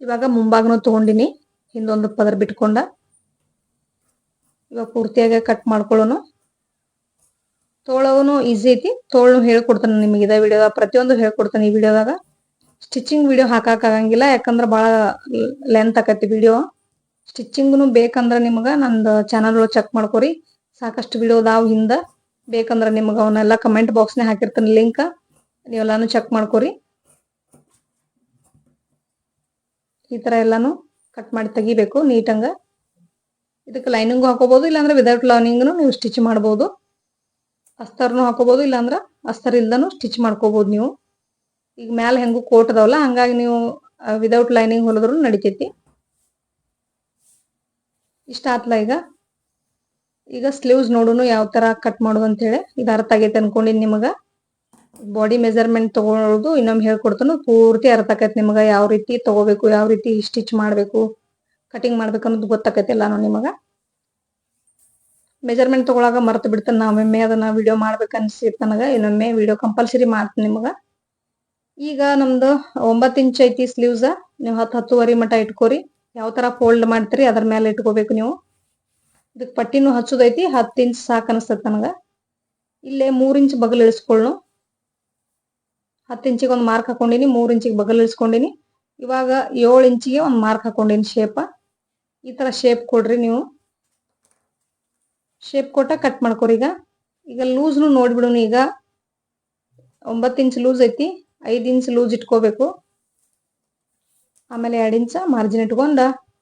ಇವಾಗ ಮುಂಭಾಗನೂ ತಗೊಂಡಿನಿ. ಹಿಂದೊಂದು ಪದರ್ ಬಿಟ್ಕೊಂಡ. ಇವಾಗ ಪೂರ್ತಿಯಾಗಿ ಕಟ್ ಮಾಡ್ಕೊಳ್ಳೋನು. ತೋಳವನು ಈಸಿ ಐತಿ. ತೋಳ್ನು ಹೇಳ್ಕೊಡ್ತಾನೆ ನಿಮಗೆ ಇದ ವಿಡಿಯೋದಾಗ ಪ್ರತಿಯೊಂದು ಹೇಳ್ಕೊಡ್ತಾನೆ ಈ ವಿಡಿಯೋದಾಗ ಸ್ಟಿಚಿಂಗ್ ವಿಡಿಯೋ ಹಾಕಕ್ ಆಗಂಗಿಲ್ಲ, ಯಾಕಂದ್ರ ಬಹಳ ಲೆಂತ್ ಆಕತಿ ವಿಡಿಯೋ ಸ್ಟಿಚಿಂಗ್ನು ಬೇಕಂದ್ರ ನಿಮಗ ನಂದು ಚಾನಲ್ ಚೆಕ್ ಮಾಡ್ಕೊರಿ. ಸಾಕಷ್ಟು ವಿಡಿಯೋ ಅದಾವ ಹಿಂದ. ಬೇಕಂದ್ರ ನಿಮಗ ಅವನ್ನೆಲ್ಲ ಕಮೆಂಟ್ ಬಾಕ್ಸ್ನೇ ಹಾಕಿರ್ತೀನಿ ಲಿಂಕ್ ನೀವೆಲ್ಲಾನು ಚೆಕ್ ಮಾಡ್ಕೊರಿ. ಈ ತರ ಎಲ್ಲಾನು ಕಟ್ ಮಾಡಿ ತೆಗಿಬೇಕು ನೀಟಂಗ. ಇದಕ್ಕೆ ಲೈನಿಂಗು ಹಾಕೋಬಹುದು ಇಲ್ಲಾಂದ್ರೆ ವಿದೌಟ್ ಲೈನಿಂಗ್ನು ನೀವು ಸ್ಟಿಚ್ ಮಾಡ್ಬೋದು. ಅಸ್ತರ್ನು ಹಾಕೋಬಹುದು ಇಲ್ಲಾಂದ್ರ ಅಸ್ತರ್ ಇಲ್ದನು ಸ್ಟಿಚ್ ಮಾಡ್ಕೋಬಹುದು ನೀವು. ಈಗ ಮ್ಯಾಲ ಹೆಂಗು ಕೋಟ್ ಅದಾವಲ್ಲ, ಹಂಗಾಗಿ ನೀವು ವಿದೌಟ್ ಲೈನಿಂಗ್ ಹೊಲಿದ್ರು ನಡಿತೈತಿ. ಇಷ್ಟ ಆತ್ಲ ಈಗ? ಈಗ ಸ್ಲೀವ್ಸ್ ನೋಡುನು ಯಾವ ತರ ಕಟ್ ಮಾಡೋದು ಅಂತ ಹೇಳಿ ಇದು ಅರ್ಥ ಆಗೈತೆ ಅನ್ಕೊಂಡಿನಿ ನಿಮಗ. ಬಾಡಿ ಮೆಜರ್ಮೆಂಟ್ ತಗೊಳ್ಳೋದು ಇನ್ನೊಮ್ಮೆ ಹೇಳ್ಕೊಡ್ತಾನು, ಪೂರ್ತಿ ಅರ್ಥ ಆಕೈತಿ ನಿಮಗ ಯಾವ ರೀತಿ ತಗೋಬೇಕು, ಯಾವ ರೀತಿ ಸ್ಟಿಚ್ ಮಾಡ್ಬೇಕು ಕಟಿಂಗ್ ಮಾಡ್ಬೇಕು ಅನ್ನೋದು ಗೊತ್ತಾಕೈತಿ ಎಲ್ಲಾನು ನಿಮಗ. ಮೆಜರ್ಮೆಂಟ್ ತಗೊಳಾಗ ಮರ್ತು ಬಿಡ್ತಾನೆ ನಾವೊಮ್ಮೆ ಅದನ್ನ ವಿಡಿಯೋ ಮಾಡ್ಬೇಕು ಅನ್ಸಿತ್ತು ನನಗ, ಇನ್ನೊಮ್ಮೆ ವಿಡಿಯೋ ಕಂಪಲ್ಸರಿ ಮಾಡ್ತೀನಿ ನಿಮಗ. ಈಗ ನಮ್ದು ಒಂಬತ್ತು ಇಂಚ್ ಐತಿ ಸ್ಲೀವ್ಸ್ ನೀವು ಹತ್ತು ಹತ್ತುವರೆ ಮಟ ಇಟ್ಕೋರಿ. ಯಾವ ತರ ಫೋಲ್ಡ್ ಮಾಡ್ತೀರಿ ಅದ್ರ ಮೇಲೆ ಇಟ್ಕೋಬೇಕು ನೀವು. ಇದಕ್ಕೆ ಪಟ್ಟಿನೂ ಹಚ್ಚೋದೈತಿ, ಹತ್ತು ಇಂಚ್ ಸಾಕು ಅನಿಸ್ತೈತೆ ನನಗ. ಇಲ್ಲೇ ಮೂರ್ ಇಂಚ್ ಬಗಲ್ ಇಳಿಸ್ಕೊಳ್ಳು ಹತ್ತು ಇಂಚಿಗೆ ಒಂದು ಮಾರ್ಕ್ ಹಾಕೊಂಡಿನಿ, ಮೂರ್ ಇಂಚಿಗೆ ಬಗಲ್ ಇಳಿಸ್ಕೊಂಡಿನಿ. ಇವಾಗ ಏಳು ಇಂಚಿಗೆ ಒಂದು ಮಾರ್ಕ್ ಹಾಕೊಂಡಿನಿ ಶೇಪ ಈ ತರ ಶೇಪ್ ಕೊಡ್ರಿ ನೀವು. ಶೇಪ್ ಕೊಟ್ಟ ಕಟ್ ಮಾಡ್ಕೊರಿ ಈಗ. ಈಗ ಲೂಸ್ನು ನೋಡ್ಬಿಡೋನು ಈಗ. ಒಂಬತ್ತು ಇಂಚ್ ಲೂಸ್ ಐತಿ. ಐದು ಇಂಚ್ ಲೂಸ್ ಇಟ್ಕೋಬೇಕು. ಆಮೇಲೆ ಎರಡು ಇಂಚ ಮಾರ್ಜಿನ್ ಇಟ್ಕೊಂಡ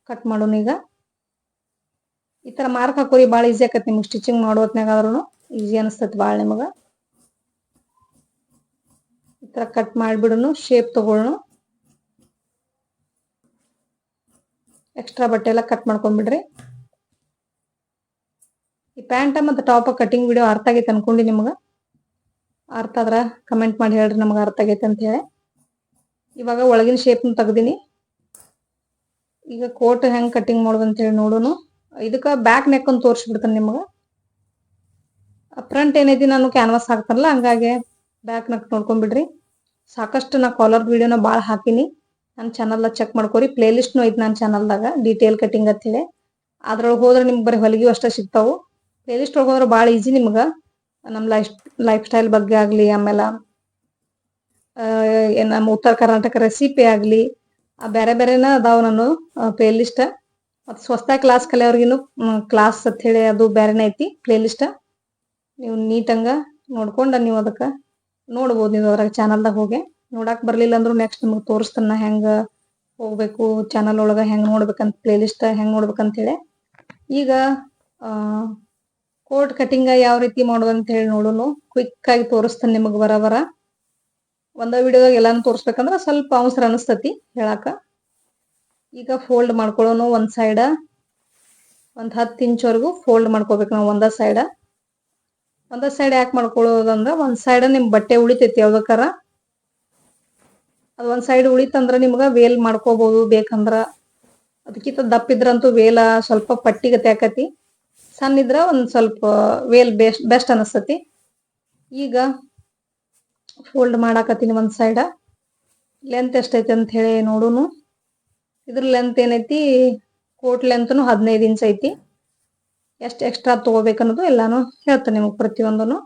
ಕಟ್ ಮಾಡೋಣ ಈಗ. ಈ ತರ ಮಾರ್ಕ್ ಹಾಕೋರಿ, ಭಾಳ ಈಸಿ ಆಕತ್ತೆ ನಿಮ್ಗೆ ಸ್ಟಿಚಿಂಗ್ ಮಾಡೋ ಹೊತ್ನ್ಯಾಗ ಆದ್ರೂ ಈಸಿ ಅನಿಸ್ತೈತಿ ಭಾಳ ನಿಮಗ. ಈ ತರ ಕಟ್ ಮಾಡ್ಬಿಡೋನು ಶೇಪ್ ತಗೊಳ್ಳೋಣ ಎಕ್ಸ್ಟ್ರಾ ಬಟ್ಟೆ ಎಲ್ಲ ಕಟ್ ಮಾಡ್ಕೊಂಡ್ಬಿಡ್ರಿ. ಈ ಪ್ಯಾಂಟ್ ಮತ್ತು ಟಾಪ್ ಕಟಿಂಗ್ ವಿಡಿಯೋ ಅರ್ಥ ಆಗೈತೆ ಅನ್ಕೊಂಡಿ ನಿಮ್ಗ. ಅರ್ಥ ಆದ್ರ ಕಮೆಂಟ್ ಮಾಡಿ ಹೇಳ್ರಿ ನಮ್ಗೆ ಅರ್ಥ ಆಗೈತೆ ಅಂತ ಹೇಳಿ. ಇವಾಗ ಒಳಗಿನ ಶೇಪ್ನ ತೆಗ್ದೀನಿ. ಈಗ ಕೋಟ್ ಹೆಂಗ್ ಮಾಡೋದು ಅಂತ ಹೇಳಿ ನೋಡೋನು. ಇದಕ್ಕ ಬ್ಯಾಕ್ ನೆಕ್ ಅಂತ ತೋರಿಸ್ಬಿಡ್ತಾನೆ ನಿಮ್ಗ. ಫ್ರಂಟ್ ಏನೈತಿ ನಾನು ಕ್ಯಾನ್ವಾಸ್ ಹಾಕ್ತಾರಲ್ಲ, ಹಂಗಾಗಿ ಬ್ಯಾಕ್ ನೆಕ್ ನೋಡ್ಕೊಂಡ್ಬಿಡ್ರಿ ಸಾಕಷ್ಟು ನಾ ಕಾಲರ್ ವಿಡಿಯೋನ ಭಾಳ ಹಾಕಿನಿ. ನನ್ನ ಚಾನಲ್ ಚೆಕ್ ಮಾಡ್ಕೋರಿ. ಪ್ಲೇ ಲಿಸ್ಟ್ನು ಐತಿ ನನ್ನ ಚಾನಲ್ದಾಗ ಡೀಟೇಲ್ ಕಟಿಂಗ್ ಅಂತ ಹೇಳಿ. ಅದ್ರೊಳಗೆ ಹೋದ್ರೆ ನಿಮ್ಗೆ ಬರೀ ಹೊಲಿಗೆ ಅಷ್ಟೇ ಸಿಗ್ತಾವು. ಪ್ಲೇ ಲಿಸ್ಟ್ ಒಳಗೆ ಹೋದ್ರೆ ಭಾಳ ಈಸಿ ನಿಮ್ಗೆ. ನಮ್ಮ ಲೈಫ್ ಲೈಫ್ ಸ್ಟೈಲ್ ಬಗ್ಗೆ ಆಗಲಿ, ಆಮೇಲೆ ನಮ್ಮ ಉತ್ತರ ಕರ್ನಾಟಕ ರೆಸಿಪಿ ಆಗಲಿ ಬೇರೆ ಬೇರೆನ ಅದಾವ ನಾನು ಪ್ಲೇ ಲಿಸ್ಟ್ ಮತ್ತು ಸ್ವಸ್ಥ ಕ್ಲಾಸ್ ಕಲಿಯೋರ್ಗಿನು ಕ್ಲಾಸ್ ಅಂತ ಹೇಳಿ ಅದು ಬೇರೆನೇ ಐತಿ ಪ್ಲೇ ಲಿಸ್ಟ್ ನೀವು ನೀಟಂಗ ನೋಡ್ಕೊಂಡ ನೀವು ಅದಕ್ಕೆ ನೋಡ್ಬೋದು ನೀವು ಅದ್ರಾಗ ಚಾನಲ್ದಾಗ ಹೋಗಿ. ನೋಡಕ್ ಬರ್ಲಿಲ್ಲ ಅಂದ್ರು ನೆಕ್ಸ್ಟ್ ನಿಮ್ಗೆ ತೋರಿಸ್ತಾನ ಹೆಂಗ ಹೋಗ್ಬೇಕು ಚಾನಲ್ ಒಳಗ ಹೆಂಗ್ ನೋಡ್ಬೇಕಂತ ಪ್ಲೇ ಲಿಸ್ಟ್ ಹೆಂಗ್ ನೋಡ್ಬೇಕಂತ ಹೇಳಿ. ಈಗ ಕೋಟ್ ಕಟಿಂಗ್ ಯಾವ ರೀತಿ ಮಾಡೋದು ಅಂತ ಹೇಳಿ ನೋಡೋನು. ಕ್ವಿಕ್ ಆಗಿ ತೋರಿಸ್ತಾನೆ ನಿಮಗೆ ಬರ ಬರ ಒಂದ ವಿಡಿಯೋದಾಗ ಎಲ್ಲಾನು ತೋರಿಸ್ಬೇಕಂದ್ರ ಸ್ವಲ್ಪ ಅವಸರ ಅನಿಸ್ತತಿ ಹೇಳಾಕ. ಈಗ ಫೋಲ್ಡ್ ಮಾಡ್ಕೊಳ್ಳೋನು ಒಂದ್ ಸೈಡ ಒಂದ್ ಹತ್ತು ಇಂಚ್ವರೆಗೂ ಫೋಲ್ಡ್ ಮಾಡ್ಕೋಬೇಕು ನಾವು ಒಂದ ಸೈಡ ಒಂದ ಸೈಡ್ ಯಾಕೆ ಮಾಡ್ಕೊಳ್ಳೋದಂದ್ರ ಒಂದ್ ಸೈಡ್ ನಿಮ್ ಬಟ್ಟೆ ಉಳಿತೈತಿ ಯಾವ್ದಕ್ಕಾರ. ಅದು ಒಂದ್ ಸೈಡ್ ಉಳಿತಂದ್ರ ನಿಮ್ಗ ವೇಲ್ ಮಾಡ್ಕೋಬಹುದು ಬೇಕಂದ್ರ. ಅದಕ್ಕಿಂತ ದಪ್ಪ ಇದ್ರಂತೂ ವೇಲ ಸ್ವಲ್ಪ ಪಟ್ಟಿಗತೆ ಆಕತಿ ಸಣ್ಣ ಇದ್ರ ಒಂದ್ ಸ್ವಲ್ಪ ವೇಲ್ ಬೆಸ್ಟ್ ಬೆಸ್ಟ್ ಅನಿಸ್ತತಿ. ಈಗ ಫೋಲ್ಡ್ ಮಾಡಾಕತ್ತೀನಿ ಒಂದ್ ಸೈಡ ಲೆಂತ್ ಎಷ್ಟೈತಿ ಅಂತ ಹೇಳಿ ನೋಡುನು. ಇದ್ರ ಲೆಂತ್ ಏನೈತಿ? ಕೋಟ್ ಲೆಂತ್ನು ಹದಿನೈದು ಇಂಚ್ ಐತಿ. ಎಷ್ಟು ಎಕ್ಸ್ಟ್ರಾ ತಗೋಬೇಕನ್ನೋದು ಎಲ್ಲಾನು ಹೇಳ್ತೇನೆ ನಿಮಗೆ ಪ್ರತಿಯೊಂದನು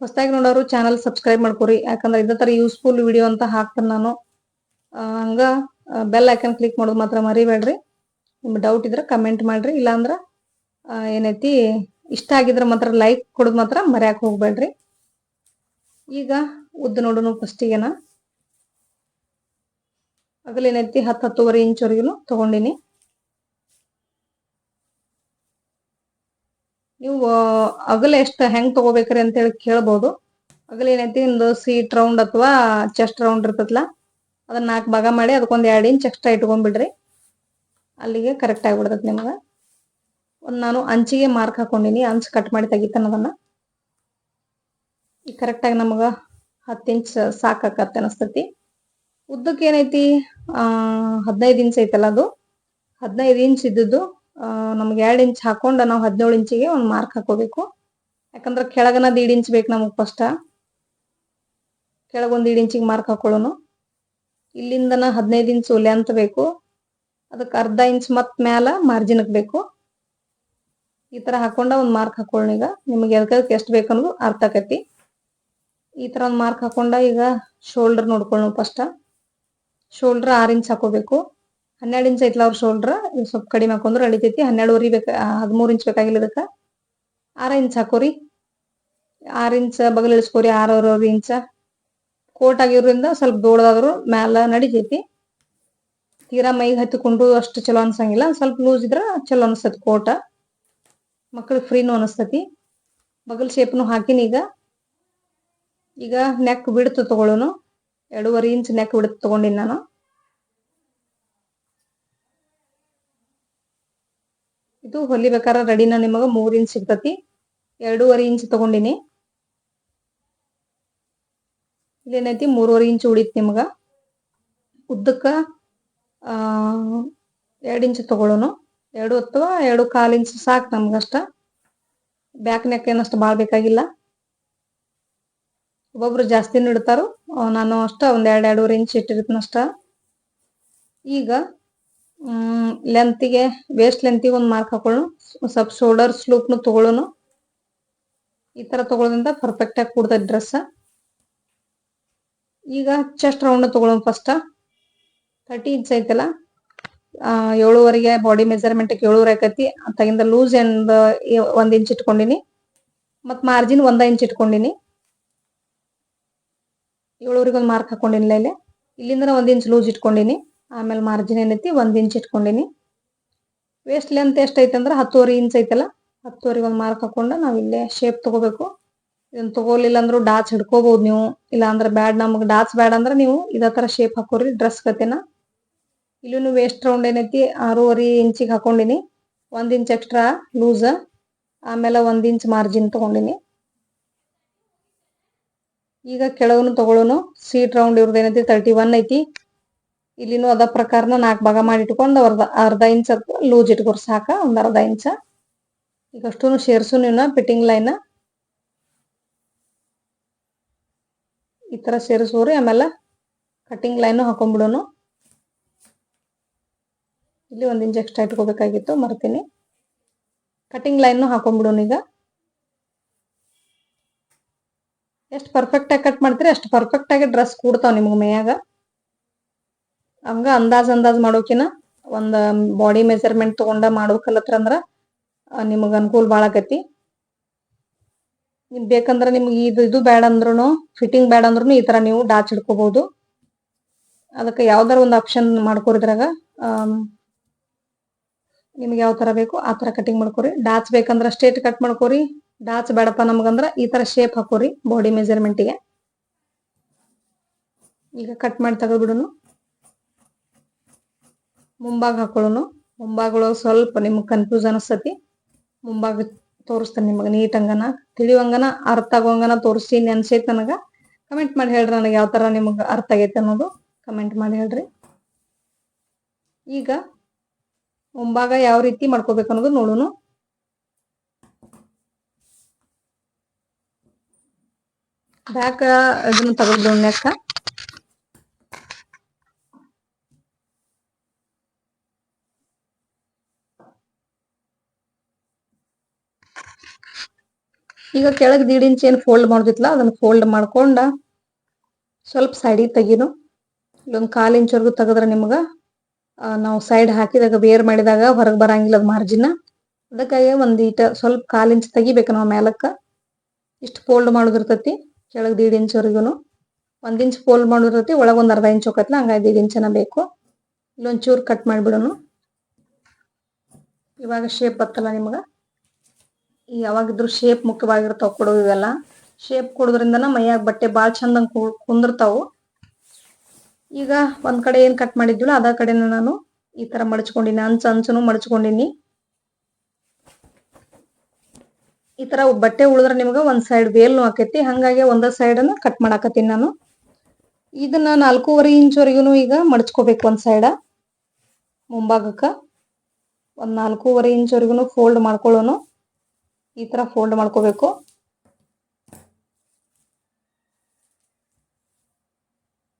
ಹೊಸದಾಗಿ ನೋಡೋರು ಚಾನಲ್ ಸಬ್ಸ್ಕ್ರೈಬ್ ಮಾಡ್ಕೊರಿ. ಯಾಕಂದ್ರೆ ಇದೇ ಥರ ಯೂಸ್ಫುಲ್ ವಿಡಿಯೋ ಅಂತ ಹಾಕ್ತೇನೆ ನಾನು. ಹಂಗ ಬೆಲ್ ಐಕನ್ ಕ್ಲಿಕ್ ಮಾಡೋದು ಮಾತ್ರ ಮರಿಬೇಡ್ರಿ. ನಿಮ್ಗೆ ಡೌಟ್ ಇದ್ರೆ ಕಮೆಂಟ್ ಮಾಡ್ರಿ. ಇಲ್ಲಾಂದ್ರ ಏನೈತಿ, ಇಷ್ಟ ಆಗಿದ್ರೆ ಮಾತ್ರ ಲೈಕ್ ಕೊಡೋದು ಮಾತ್ರ ಮರ್ಯಾಕ್ ಹೋಗ್ಬೇಡ್ರಿ. ಈಗ ಉದ್ದ ನೋಡೋಣ ಫಸ್ಟಿಗೆನ ಅಗಲೇನೈತಿ ಹತ್ತು ಹತ್ತುವರೆ ಇಂಚ್ವರೆಗೂ ತಗೊಂಡಿನಿ. ನೀವು ಅಗಲ ಎಷ್ಟು ಹೆಂಗ್ ತಗೋಬೇಕ್ರಿ ಅಂತ ಹೇಳಿ ಏನ ಐತಿ ಒಂದು ಸೀಟ್ ರೌಂಡ್ ಅಥವಾ ಚೆಸ್ಟ್ ರೌಂಡ್ ಇರ್ತೈತಲ್ಲ ಅದನ್ನ ನಾಲ್ಕು ಭಾಗ ಮಾಡಿ ಅದಕ್ಕೊಂದು ಎರಡು ಇಂಚ್ ಎಕ್ಸ್ಟ್ರಾ ಇಟ್ಕೊಂಡ್ಬಿಡ್ರಿ. ಅಲ್ಲಿಗೆ ಕರೆಕ್ಟ್ ಆಗಿಬಿಡ್ತೈತಿ ನಿಮ್ಗೆ. ಒಂದು ನಾನು ಅಂಚಿಗೆ ಮಾರ್ಕ್ ಹಾಕೊಂಡಿನಿ, ಅಂಚ್ ಕಟ್ ಮಾಡಿ ತೆಗಿತಾನ ಅದನ್ನ. ಕರೆಕ್ಟ್ ಕರೆಕ್ಟಾಗಿ ನಮಗೆ ಹತ್ತು ಇಂಚ್ ಸಾಕಾಕತ್ತೆ ಅನಿಸ್ತೈತಿ. ಉದ್ದಕ್ಕೆ ಏನೈತಿ? ಹದಿನೈದು ಇಂಚ್ ಐತಲ್ಲ ಅದು. ಹದಿನೈದು ಇಂಚ್ ಇದ್ದದ್ದು ನಮ್ಗೆ ಎರಡು ಇಂಚ್ ಹಾಕೊಂಡ ನಾವು ಹದಿನೇಳು ಇಂಚಿಗೆ ಒಂದು ಮಾರ್ಕ್ ಹಾಕೋಬೇಕು. ಯಾಕಂದ್ರೆ ಕೆಳಗನ ದೀಡ್ ಇಂಚ್ ಬೇಕು ನಮಗೆ ಫಸ್ಟ್ ಕೆಳಗೊಂದು ದೀಡ್ ಇಂಚಿಗೆ ಮಾರ್ಕ್ ಹಾಕೊಳ್ಳೋನು. ಇಲ್ಲಿಂದನ ಹದಿನೈದು ಇಂಚ್ ಅಂತ ಬೇಕು. ಅದಕ್ಕೆ ಅರ್ಧ ಇಂಚ್ ಮತ್ ಮ್ಯಾಲ ಮಾರ್ಜಿನ್ ಬೇಕು. ಈ ತರ ಹಾಕೊಂಡ ಒಂದ್ ಮಾರ್ಕ್ ಹಾಕೊಳ್ಳಿ ಈಗ. ನಿಮಗೆ ಎದಕ್ಕೆ ಎಷ್ಟು ಬೇಕು ಅರ್ಥ ಆಕತಿ. ಈ ತರ ಒಂದ್ ಮಾರ್ಕ್ ಹಾಕೊಂಡ ಈಗ ಶೋಲ್ಡರ್ ನೋಡ್ಕೊಳ್ಳೋ ಫಸ್ಟ್ ಶೋಲ್ಡರ್ ಆರ್ ಇಂಚ್ ಹಾಕೋಬೇಕು. ಹನ್ನೆರಡು ಇಂಚ್ ಐತ್ಲ ಅವ್ರ ಶೋಲ್ಡರ್ ಸ್ವಲ್ಪ ಕಡಿಮೆ ಹಾಕೊಂಡ್ರೆ ಅಳಿತೈತಿ. ಹನ್ನೆರಡುವರೆ ಬೇಕ, ಹದಿಮೂರು ಇಂಚ್ ಬೇಕಾಗಿಲ್ಲ ಇದಕ್ಕೆ. ಆರ ಇಂಚ್ ಹಾಕೋರಿ. ಆರ್ ಇಂಚ್ ಬಗಲ್ ಇಳಿಸ್ಕೋರಿ ಆರೂವರೆ ಇಂಚ. ಕೋಟ್ ಆಗಿರೋದ್ರಿಂದ ಸ್ವಲ್ಪ ದೊಡ್ಡದಾದ್ರು ಮ್ಯಾಲ ನಡಿತೈತಿ. ತೀರಾ ಮೈಗೆ ಹತ್ತಿಕೊಂಡು ಅಷ್ಟು ಚಲೋ ಅನ್ಸಂಗಿಲ್ಲ. ಸ್ವಲ್ಪ ಲೂಸ್ ಇದ್ರ ಚಲೋ ಅನಿಸ್ತೈತಿ ಕೋಟ. ಮಕ್ಳಿಗೆ ಫ್ರೀನು ಅನಿಸ್ತತಿ ಬಗಲ್ ಶೇಪ್ನು ಹಾಕಿನಿ ಈಗ. ಈಗ ನೆಕ್ ಬಿಡ್ತು ತಗೊಳ್ಳೋನು ಎರಡೂವರೆ ಇಂಚ್ ನೆಕ್ ಬಿಡ್ತು ತಗೊಂಡಿನಿ ನಾನು. ಇದು ಹೊಲಿಬೇಕಾರ ರೆಡಿನ ನಿಮಗೆ ಮೂರು ಇಂಚ್ ಸಿಗ್ತತಿ. ಎರಡೂವರೆ ಇಂಚ್ ತಗೊಂಡಿನಿ. ಇಲ್ಲೇನೈತಿ? ಮೂರುವರೆ ಇಂಚ್ ಉಳಿತು ನಿಮ್ಗೆ. ಉದ್ದಕ್ಕ ಎರಡು ಇಂಚು ತಗೊಳ್ಳೋನು ಎರಡು ಅಥವಾ ಎರಡು ಕಾಲು ಇಂಚು ಸಾಕು ನಮ್ಗಷ್ಟ. ಬ್ಯಾಕ್ ನೆಕ್ ಏನಷ್ಟು ಭಾಳ ಬೇಕಾಗಿಲ್ಲ. ಒಬ್ಬೊಬ್ರು ಜಾಸ್ತಿನೂ ಇಡ್ತಾರು. ನಾನು ಅಷ್ಟ ಒಂದು ಎರಡ್, ಎರಡೂವರೆ ಇಂಚ್ ಇಟ್ಟಿರ್ತೀನಷ್ಟ. ಈಗ ಲೆಂತಿಗೆ ವೇಸ್ಟ್ ಲೆಂತಿಗೆ ಒಂದು ಮಾರ್ಕ್ ಹಾಕೊಳ್ಳೋಣ ಸ್ವಲ್ಪ ಶೋಲ್ಡರ್ ಸ್ಲೂಪ್ನು ತಗೊಳ್ಳೋನು ಈ ತರ ತಗೊಳ್ಳೋದ್ರಿಂದ ಪರ್ಫೆಕ್ಟ್ ಆಗಿ ಡ್ರೆಸ್ಸ ಡ್ರೆಸ್ ಈಗ ಚೆಸ್ಟ್ ರೌಂಡ್ ತಗೊಳ್ಳೋಣ ಫಸ್ಟ್ ತರ್ಟಿ ಇಂಚ್ ಐತಲ್ಲ? ಏಳುವರೆಗೆ ಬಾಡಿ ಮೆಜರ್ಮೆಂಟ್ ಏಳುವರೆ ಆಕತಿ. ತಗಿಂದ ಲೂಸ್ ಎಂದ ಒಂದ್ ಇಂಚ್ ಇಟ್ಕೊಂಡಿನಿ. ಮತ್ ಮಾರ್ಜಿನ್ ಒಂದ ಇಂಚ್ ಇಟ್ಕೊಂಡಿನಿ. ಏಳುವರೆಗೆ ಒಂದು ಮಾರ್ಕ್ ಹಾಕೊಂಡಿನಿ ಇಲ್ಲಿ. ಇಲ್ಲಿಂದ ಒಂದ್ ಇಂಚ್ ಲೂಸ್ ಇಟ್ಕೊಂಡಿನಿ. ಆಮೇಲೆ ಮಾರ್ಜಿನ್ ಏನೈತಿ? ಒಂದ್ ಇಂಚ್ ಇಟ್ಕೊಂಡಿನಿ. ವೇಸ್ಟ್ ಲೆಂತ್ ಎಷ್ಟ್ ಐತೆ ಅಂದ್ರೆ ಹತ್ತುವರೆ ಇಂಚ್ ಐತಲ್ಲ? ಹತ್ತುವರೆಗೆ ಒಂದು ಮಾರ್ಕ್ ಹಾಕೊಂಡ ನಾವ್ ಇಲ್ಲೇ ಶೇಪ್ ತಗೋಬೇಕು. ಇದನ್ನ ತಗೋಲಿಲ್ಲ ಅಂದ್ರೂ ಡಾಚ್ ಹಿಡ್ಕೋಬಹುದು ನೀವು. ಇಲ್ಲ ಅಂದ್ರೆ ಬ್ಯಾಡ್, ನಮಗ್ ಡಾಚ್ ಬ್ಯಾಡ್ ಅಂದ್ರೆ ನೀವು ಇದೇ ತರ ಶೇಪ್ ಹಾಕೋರಿ ಡ್ರೆಸ್ ಕತೆನ ಇಲ್ಲೂ ವೇಸ್ಟ್ ರೌಂಡ್ ಏನೈತಿ, ಆರೂವರೆ ಇಂಚಿಗೆ ಹಾಕೊಂಡಿನಿ. ಒಂದ್ ಇಂಚ್ ಎಕ್ಸ್ಟ್ರಾ ಲೂಸ್ ಆಮೇಲೆ ಒಂದ್ ಇಂಚ್ ಮಾರ್ಜಿನ್ ತಗೊಂಡಿನಿ. ಈಗ ಕೆಳಗನು ತಗೊಳ್ಳೋನು ಸೀಟ್ ರೌಂಡ್ ಇವ್ರದ್ದು ಏನೈತಿ ತರ್ಟಿ ಒನ್ ಐತಿ. ಇಲ್ಲಿನೂ ಅದ ಪ್ರಕಾರನ ನಾಲ್ಕು ಭಾಗ ಮಾಡಿ ಇಟ್ಕೊಂಡು ಅರ್ಧ ಅರ್ಧ ಇಂಚ್ ಲೂಸ್ ಇಟ್ಕೊರ್ ಸಾಕ, ಒಂದ್ ಅರ್ಧ ಇಂಚ. ಈಗ ಅಷ್ಟೂ ಸೇರ್ಸು ನೀವು ಫಿಟ್ಟಿಂಗ್ ಲೈನ್ ಈ ತರ ಸೇರಿಸೋರಿ, ಆಮೇಲೆ ಕಟಿಂಗ್ ಲೈನ್ ಹಾಕೊಂಡ್ಬಿಡೋನು. ಇಲ್ಲಿ ಒಂದ್ ಇಂಚ್ ಎಕ್ಸ್ಟ್ರಾ ಇಟ್ಕೋಬೇಕಾಗಿತ್ತು, ಮರ್ತೀನಿ. ಕಟಿಂಗ್ ಲೈನ್ ಹಾಕೊಂಡ್ಬಿಡೋನು ಈಗ. ಎಷ್ಟು ಪರ್ಫೆಕ್ಟ್ ಆಗಿ ಕಟ್ ಮಾಡ್ತೀರಿ, ಅಷ್ಟು ಪರ್ಫೆಕ್ಟ್ ಆಗಿ ಡ್ರೆಸ್ ಕೂಡ್ತಾವ ನಿಮ್ಗೆ ಮೇಯಾಗ. ಹಂಗ ಅಂದಾಜ್ ಅಂದಾಜ್ ಮಾಡೋಕಿನ ಒಂದು ಬಾಡಿ ಮೆಜರ್ಮೆಂಟ್ ತಗೊಂಡ ಮಾಡ್ಬೇಕಲ್ಲತ್ರ ಅಂದ್ರ ನಿಮಗೆ ಅನುಕೂಲ ಭಾಳ ನಿಮ್ ಬೇಕಂದ್ರೆ ನಿಮ್ಗೆ ಇದು ಇದು ಬೇಡ ಅಂದ್ರೂ ಫಿಟ್ಟಿಂಗ್ ಬೇಡ ಅಂದ್ರೂ ಈ ತರ ನೀವು ಡಾಚ್ ಹಿಡ್ಕೋಬಹುದು ಅದಕ್ಕೆ ಯಾವ್ದಾರ ಒಂದು ಆಪ್ಷನ್ ಮಾಡ್ಕೊರಿದ್ರಾಗ ನಿಮ್ಗೆ ಯಾವ ತರ ಬೇಕು ಆ ತರ ಕಟಿಂಗ್ ಮಾಡ್ಕೊರಿ. ಡಾಚ್ ಬೇಕಂದ್ರ ಸ್ಟ್ರೇಟ್ ಕಟ್ ಮಾಡ್ಕೊರಿ. ಡಾಚ್ ಬೇಡಪ್ಪ ನಮಗಂದ್ರ ಈ ತರ ಶೇಪ್ ಹಾಕೋರಿ ಬಾಡಿ ಮೆಜರ್ಮೆಂಟಿಗೆ ಈಗ ಕಟ್ ಮಾಡಿ ತೆಗೆದ್ಬಿಡೋನು. ಮುಂಭಾಗ ಹಾಕೊಳ್ಳೋನು. ಮುಂಭಾಗಗಳು ಸ್ವಲ್ಪ ನಿಮ್ಗೆ ಕನ್ಫ್ಯೂಸ್ ಅನಿಸ್ತತಿ. ಮುಂಭಾಗ ತೋರಿಸ್ತೇನೆ ನಿಮಗೆ ನೀಟ್ ಹಂಗನ ತಿಳಿಯುವಂಗನ ಅರ್ಥ ಆಗೋಂಗನ ತೋರಿಸಿ ನೆನ್ಸೈತೆ ನನಗ. ಕಮೆಂಟ್ ಮಾಡಿ ಹೇಳ್ರಿ ನನಗೆ ಯಾವ ತರ ನಿಮಗೆ ಅರ್ಥ ಆಗೈತೆ ಅನ್ನೋದು ಕಮೆಂಟ್ ಮಾಡಿ ಹೇಳ್ರಿ. ಈಗ ಮುಂಭಾಗ ಯಾವ ರೀತಿ ಮಾಡ್ಕೋಬೇಕು ಅನ್ನೋದು ನೋಡೋಣ. ಬ್ಯಾಕ್ ಇದನ್ನ ತೆಗೆದು ನೆಕ್ಕ ಈಗ ಕೆಳಗೆ ದೀಡ್ ಇಂಚ್ ಏನು ಫೋಲ್ಡ್ ಮಾಡೋದಿತ್ತಲ್ಲ, ಅದನ್ನು ಫೋಲ್ಡ್ ಮಾಡ್ಕೊಂಡ ಸ್ವಲ್ಪ ಸೈಡಿಗೆ ತೆಗೀನು ಇಲ್ಲೊಂದು ಕಾಲು ಇಂಚ್ವರೆಗೂ ತೆಗೆದ್ರೆ ನಿಮ್ಗೆ ನಾವು ಸೈಡ್ ಹಾಕಿದಾಗ, ಬೇರ್ ಮಾಡಿದಾಗ ಹೊರಗೆ ಬರಂಗಿಲ್ಲ ಅದು ಮಾರ್ಜಿನ ಅದಕ್ಕಾಗಿ ಒಂದು ಈಟ ಸ್ವಲ್ಪ ಕಾಲು ಇಂಚ್ ತೆಗಿಬೇಕು ನಾವು ಮೇಲಕ್ಕೆ. ಇಷ್ಟು ಫೋಲ್ಡ್ ಮಾಡೋದಿರ್ತೈತಿ, ಕೆಳಗೆ ದೀಡ್ ಇಂಚ್ವರೆಗೂ ಒಂದು ಇಂಚ್ ಫೋಲ್ಡ್ ಮಾಡೋದಿರ್ತೈತಿ, ಒಳಗೆ ಒಂದು ಅರ್ಧ ಇಂಚ್ ಹೋಗತ್ತಲ್ಲ ಹಂಗಾಗಿ ದೀಡ್ ಇಂಚನ ಬೇಕು. ಇಲ್ಲೊಂದು ಚೂರು ಕಟ್ ಮಾಡಿಬಿಡೋನು. ಇವಾಗ ಶೇಪ್ ಬತ್ತಲ್ಲ ನಿಮ್ಗೆ. ಯಾವಾಗಿದ್ರು ಶೇಪ್ ಮುಖ್ಯವಾಗಿರ್ತಾವ ಕೊಡೋ ಇವೆಲ್ಲ. ಶೇಪ್ ಕೊಡೋದ್ರಿಂದನ ಮೈಯಾಗ ಬಟ್ಟೆ ಭಾಳ ಚಂದಂಗೆ ಕುಂದಿರ್ತಾವು. ಈಗ ಒಂದ್ ಕಡೆ ಏನ್ ಕಟ್ ಮಾಡಿದ್ವಿಲ್ಲ, ಅದ ಕಡೆನ ನಾನು ಈ ತರ ಮಡಚ್ಕೊಂಡಿನಿ, ಅಂಚ ಅಂಚನು ಮಡಚ್ಕೊಂಡಿನಿ. ಈ ತರ ಬಟ್ಟೆ ಉಳಿದ್ರೆ ನಿಮ್ಗೆ ಒಂದ್ ಸೈಡ್ ಬೇಲ್ನು ಆಕೈತಿ, ಹಂಗಾಗಿ ಒಂದ ಸೈಡ್ ಅನ್ನ ಕಟ್ ಮಾಡಾಕತ್ತೀನಿ ನಾನು. ಇದನ್ನ ನಾಲ್ಕೂವರೆ ಇಂಚ್ವರೆಗೂ ಈಗ ಮಡಚ್ಕೋಬೇಕು ಒಂದ್ ಸೈಡ ಮುಂಭಾಗಕ್ಕ ಒಂದ್ ನಾಲ್ಕೂವರೆ ಇಂಚ್ವರೆಗೂ ಫೋಲ್ಡ್ ಮಾಡ್ಕೊಳ್ಳೋನು. ಈ ತರ ಫೋಲ್ಡ್ ಮಾಡ್ಕೋಬೇಕು.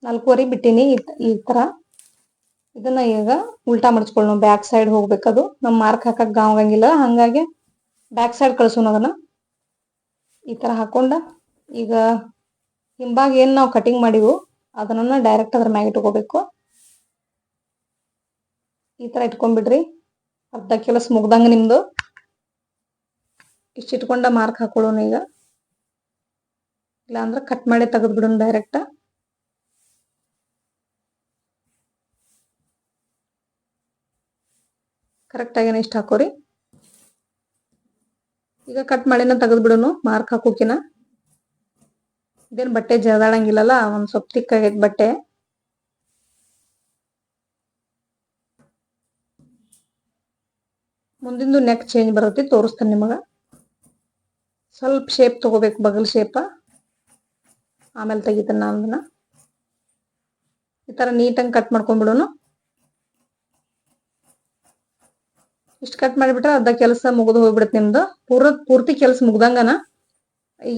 ನಾಲ್ಕೂವರೆ ಬಿಟ್ಟಿನಿ ಈ ತರ. ಇದನ್ನ ಈಗ ಉಲ್ಟಾ ಮಡ್ಚ್ಕೊಳ್ಳೋಣ ಬ್ಯಾಕ್ ಸೈಡ್ ಹೋಗ್ಬೇಕದು. ನಮ್ ಮಾರ್ಕ್ ಹಾಕಕ್ ಗಾವಂಗಿಲ್ಲ ಹಂಗಾಗಿ ಬ್ಯಾಕ್ ಸೈಡ್ ಕಳ್ಸೋಣ ಅದನ್ನ. ಈ ತರ ಹಾಕೊಂಡ ಈಗ ಹಿಂಬಾಗ ಏನ್ ನಾವು ಕಟಿಂಗ್ ಮಾಡಿವು ಅದನ್ನ ಡೈರೆಕ್ಟ್ ಅದ್ರ ಮ್ಯಾಗ ಇಟ್ಕೋಬೇಕು. ಈ ತರ ಇಟ್ಕೊಂಡ್ಬಿಡ್ರಿ. ಅರ್ಧ ಕೆಲಸ ಮುಗ್ದಂಗ ನಿಮ್ದು. ಇಷ್ಟ ಇಟ್ಕೊಂಡ ಮಾರ್ಕ್ ಹಾಕೊಳ್ಳೋಣ ಈಗ. ಇಲ್ಲಾಂದ್ರೆ ಕಟ್ ಮಾಡಿ ತೆಗೆದು ಬಿಡೋಣ ಡೈರೆಕ್ಟ್ ಕರೆಕ್ಟ್ ಆಗಿ ಇಷ್ಟ ಹಾಕೋರಿ. ಈಗ ಕಟ್ ಮಾಡಿನ ತೆಗೆದು ಮಾರ್ಕ್ ಹಾಕೋಕಿನ. ಇದೇನು ಬಟ್ಟೆ ಜರದಾಳಂಗಿಲ್ಲಲ್ಲ ಒಂದು ಸ್ವಲ್ಪ ತಿಕ್ಕಾಗೈತೆ ಬಟ್ಟೆ. ಮುಂದಿಂದು ನೆಕ್ ಚೇಂಜ್ ಬರುತ್ತೆ, ತೋರಿಸ್ತಾನೆ ನಿಮಗ. ಸ್ವಲ್ಪ ಶೇಪ್ ತಗೋಬೇಕು, ಬಗಲ್ ಶೇಪ ಆಮೇಲೆ ತೆಗಿತಾನೆ ನಾನು ಅದನ್ನ. ಈ ತರ ನೀಟಾಗಿ ಕಟ್ ಮಾಡ್ಕೊಂಡ್ಬಿಡೋನು. ಇಷ್ಟು ಕಟ್ ಮಾಡಿಬಿಟ್ರೆ ಅರ್ಧ ಕೆಲಸ ಮುಗಿದು ಹೋಗ್ಬಿಡುತ್ತೆ ನಿಮ್ದು. ಪೂರ ಪೂರ್ತಿ ಕೆಲಸ ಮುಗ್ದಂಗನ.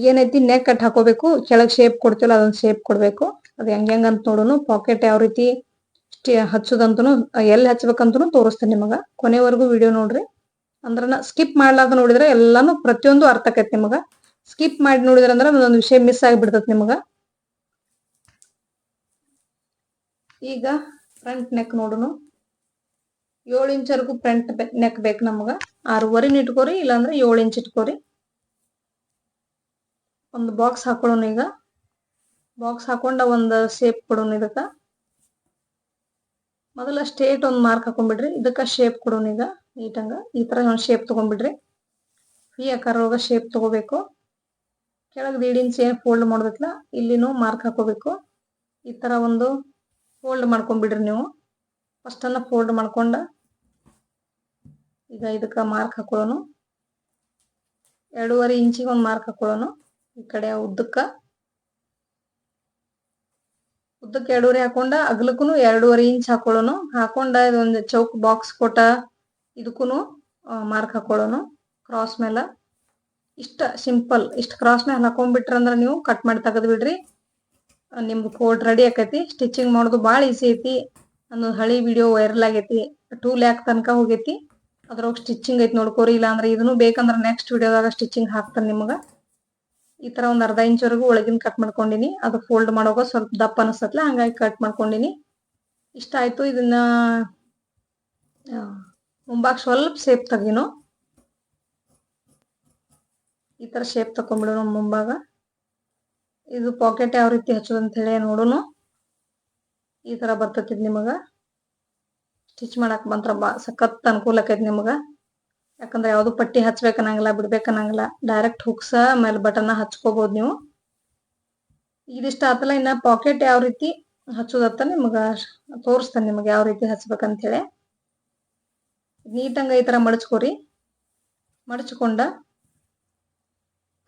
ಏನೈತಿ ನೆಕ್ ಕಟ್ ಹಾಕೋಬೇಕು, ಕೆಳಗ್ ಶೇಪ್ ಕೊಡ್ತೀವಲ್ಲ ಅದೊಂದು ಶೇಪ್ ಕೊಡಬೇಕು. ಅದು ಹೆಂಗೆ ಹೆಂಗೆ ಅಂತ ನೋಡೋನು ಪಾಕೆಟ್ ಯಾವ ರೀತಿ ಹಚ್ಚೋದಂತೂ ಎಲ್ಲಿ ಹಚ್ಬೇಕಂತೂ ತೋರಿಸ್ತೇನೆ ನಿಮಗೆ. ಕೊನೆವರೆಗೂ ವಿಡಿಯೋ ನೋಡ್ರಿ. ಅಂದ್ರ ಸ್ಕಿಪ್ ಮಾಡ್ಲಾರ್ದ ನೋಡಿದ್ರೆ ಎಲ್ಲಾನು ಪ್ರತಿಯೊಂದು ಅರ್ಥ ಆಕೈತಿ ನಿಮಗ. ಸ್ಕಿಪ್ ಮಾಡಿ ನೋಡಿದ್ರ ಅಂದ್ರ ಒಂದೊಂದು ವಿಷಯ ಮಿಸ್ ಆಗಿಬಿಡ್ತೈತಿ ನಿಮಗ. ಈಗ ಫ್ರಂಟ್ ನೆಕ್ ನೋಡುನು. ಏಳು ಇಂಚರ್ಗೂ ಫ್ರಂಟ್ ನೆಕ್ ಬೇಕು ನಮಗ. ಆರೂವರೆನ ಇಟ್ಕೋರಿ, ಇಲ್ಲಾಂದ್ರೆ ಏಳು ಇಂಚ್ ಇಟ್ಕೋರಿ. ಒಂದು ಬಾಕ್ಸ್ ಹಾಕೊಳ್ಳೋಣ ಈಗ. ಬಾಕ್ಸ್ ಹಾಕೊಂಡ ಒಂದು ಶೇಪ್ ಕೊಡೋಣ ಇದಕ್ಕ. ಮೊದಲ ಸ್ಟೇಟ್ ಒಂದು ಮಾರ್ಕ್ ಹಾಕೊಂಡ್ಬಿಡ್ರಿ. ಇದಕ್ಕ ಶೇಪ್ ಕೊಡೋಣ ಈಗ. ನೀಟಂಗ. ಈ ತರ ಒಂದು ಶೇಪ್ ತಗೊಂಡ್ಬಿಡ್ರಿ. ಈ ಆಕಾರ ಶೇಪ್ ತಗೋಬೇಕು. ಕೆಳಗೆ ದೀಡ್ ಇಂಚ್ ಏನು ಫೋಲ್ಡ್ ಮಾಡ್ಬೇಕಲ್ಲ ಇಲ್ಲಿನೂ ಮಾರ್ಕ್ ಹಾಕೋಬೇಕು. ಈ ತರ ಒಂದು ಫೋಲ್ಡ್ ಮಾಡ್ಕೊಂಡ್ಬಿಡ್ರಿ ನೀವು. ಫಸ್ಟ್ ಅನ್ನ ಫೋಲ್ಡ್ ಮಾಡ್ಕೊಂಡ ಈಗ ಇದಕ್ಕ ಮಾರ್ಕ್ ಹಾಕೊಳ್ಳೋನು. ಎರಡೂವರೆ ಇಂಚಿಗೆ ಒಂದು ಮಾರ್ಕ್ ಹಾಕೊಳ್ಳೋನು. ಈ ಕಡೆ ಉದ್ದಕ್ಕ. ಉದ್ದಕ್ಕೆ ಎರಡೂವರೆ ಹಾಕೊಂಡ ಅಗ್ಲಕ್ಕೂ ಎರಡೂವರೆ ಇಂಚ್ ಹಾಕೊಳ್ಳೋನು. ಹಾಕೊಂಡ ಇದೊಂದು ಚೌಕ್ ಬಾಕ್ಸ್ ಕೊಟ್ಟ ಇದಕ್ಕೂ ಮಾರ್ಕ್ ಹಾಕೊಳ್ಳೋನು. ಕ್ರಾಸ್ ಮೇಲೆ ಇಷ್ಟ ಸಿಂಪಲ್ ಇಷ್ಟ ಕ್ರಾಸ್ ಮೇಲೆ ಹಾಕೊಂಡ್ಬಿಟ್ರೆ ಅಂದ್ರೆ ನೀವು ಕಟ್ ಮಾಡಿ ತೆಗೆದು ಬಿಡ್ರಿ. ನಿಮ್ದು ಕೋಟ್ ರೆಡಿ ಆಕೈತಿ. ಸ್ಟಿಚಿಂಗ್ ಮಾಡೋದು ಭಾಳ ಈಸಿ ಐತಿ. ಅನ್ನೋದು ಹಳಿ ವಿಡಿಯೋ ವೈರಲ್ ಆಗೈತಿ. ಟೂ ಲ್ಯಾಕ್ ತನಕ ಹೋಗೈತಿ. ಅದ್ರೊಳಗೆ ಸ್ಟಿಚಿಂಗ್ ಐತಿ ನೋಡ್ಕೋರಿ. ಇಲ್ಲ ಅಂದ್ರೆ ಇದನ್ನು ಬೇಕಂದ್ರೆ ನೆಕ್ಸ್ಟ್ ವಿಡಿಯೋದಾಗ ಸ್ಟಿಚಿಂಗ್ ಹಾಕ್ತಾನೆ ನಿಮಗೆ. ಈ ತರ ಒಂದು ಅರ್ಧ ಇಂಚ್ವರೆಗೂ ಒಳಗಿನ ಕಟ್ ಮಾಡ್ಕೊಂಡಿನಿ. ಅದು ಫೋಲ್ಡ್ ಮಾಡೋವಾಗ ಸ್ವಲ್ಪ ದಪ್ಪ ಅನಿಸ್ತತ್ಲ ಹಂಗಾಗಿ ಕಟ್ ಮಾಡ್ಕೊಂಡಿನಿ. ಇಷ್ಟ ಆಯ್ತು ಇದನ್ನ ಮುಂಬಾಗ ಸ್ವಲ್ಪ ಶೇಪ್ ತೆಗಿನು ಈ ತರ ಶೇಪ್ ತಕೊಂಡ್ಬಿಡೋಣ ಮುಂಭಾಗ. ಇದು ಪಾಕೆಟ್ ಯಾವ ರೀತಿ ಹಚ್ಚೋದು ಹೇಳಿ ನೋಡುನು. ಈ ತರ ಬರ್ತೈತಿ ನಿಮಗೆ. ಸ್ಟಿಚ್ ಮಾಡಕ್ಕೆ ಬಂತ್ರ ಬಾ, ಸಖತ್ ಅನುಕೂಲ ಆಕೈತಿ ನಿಮಗೆ. ಯಾಕಂದ್ರೆ ಯಾವುದು ಪಟ್ಟಿ ಹಚ್ಬೇಕನ್ನಂಗಿಲ್ಲ, ಬಿಡ್ಬೇಕನ್ನಂಗಿಲ್ಲ. ಡೈರೆಕ್ಟ್ ಹುಕ್ಸ ಆಮೇಲೆ ಬಟನ್ ಹಚ್ಕೋಬಹುದು ನೀವು. ಇದಿಷ್ಟ ಆತಲ್ಲ ಇನ್ನ ಪಾಕೆಟ್ ಯಾವ ರೀತಿ ಹಚ್ಚೋದತ್ತ ನಿಮಗ ತೋರಿಸ್ತಾನೆ ನಿಮಗೆ ಯಾವ ರೀತಿ ಹಚ್ಬೇಕಂತ ಹೇಳಿ. ನೀಟಂಗ ಈ ತರ ಮಡಚ್ಕೋರಿ. ಮಡಚ್ಕೊಂಡ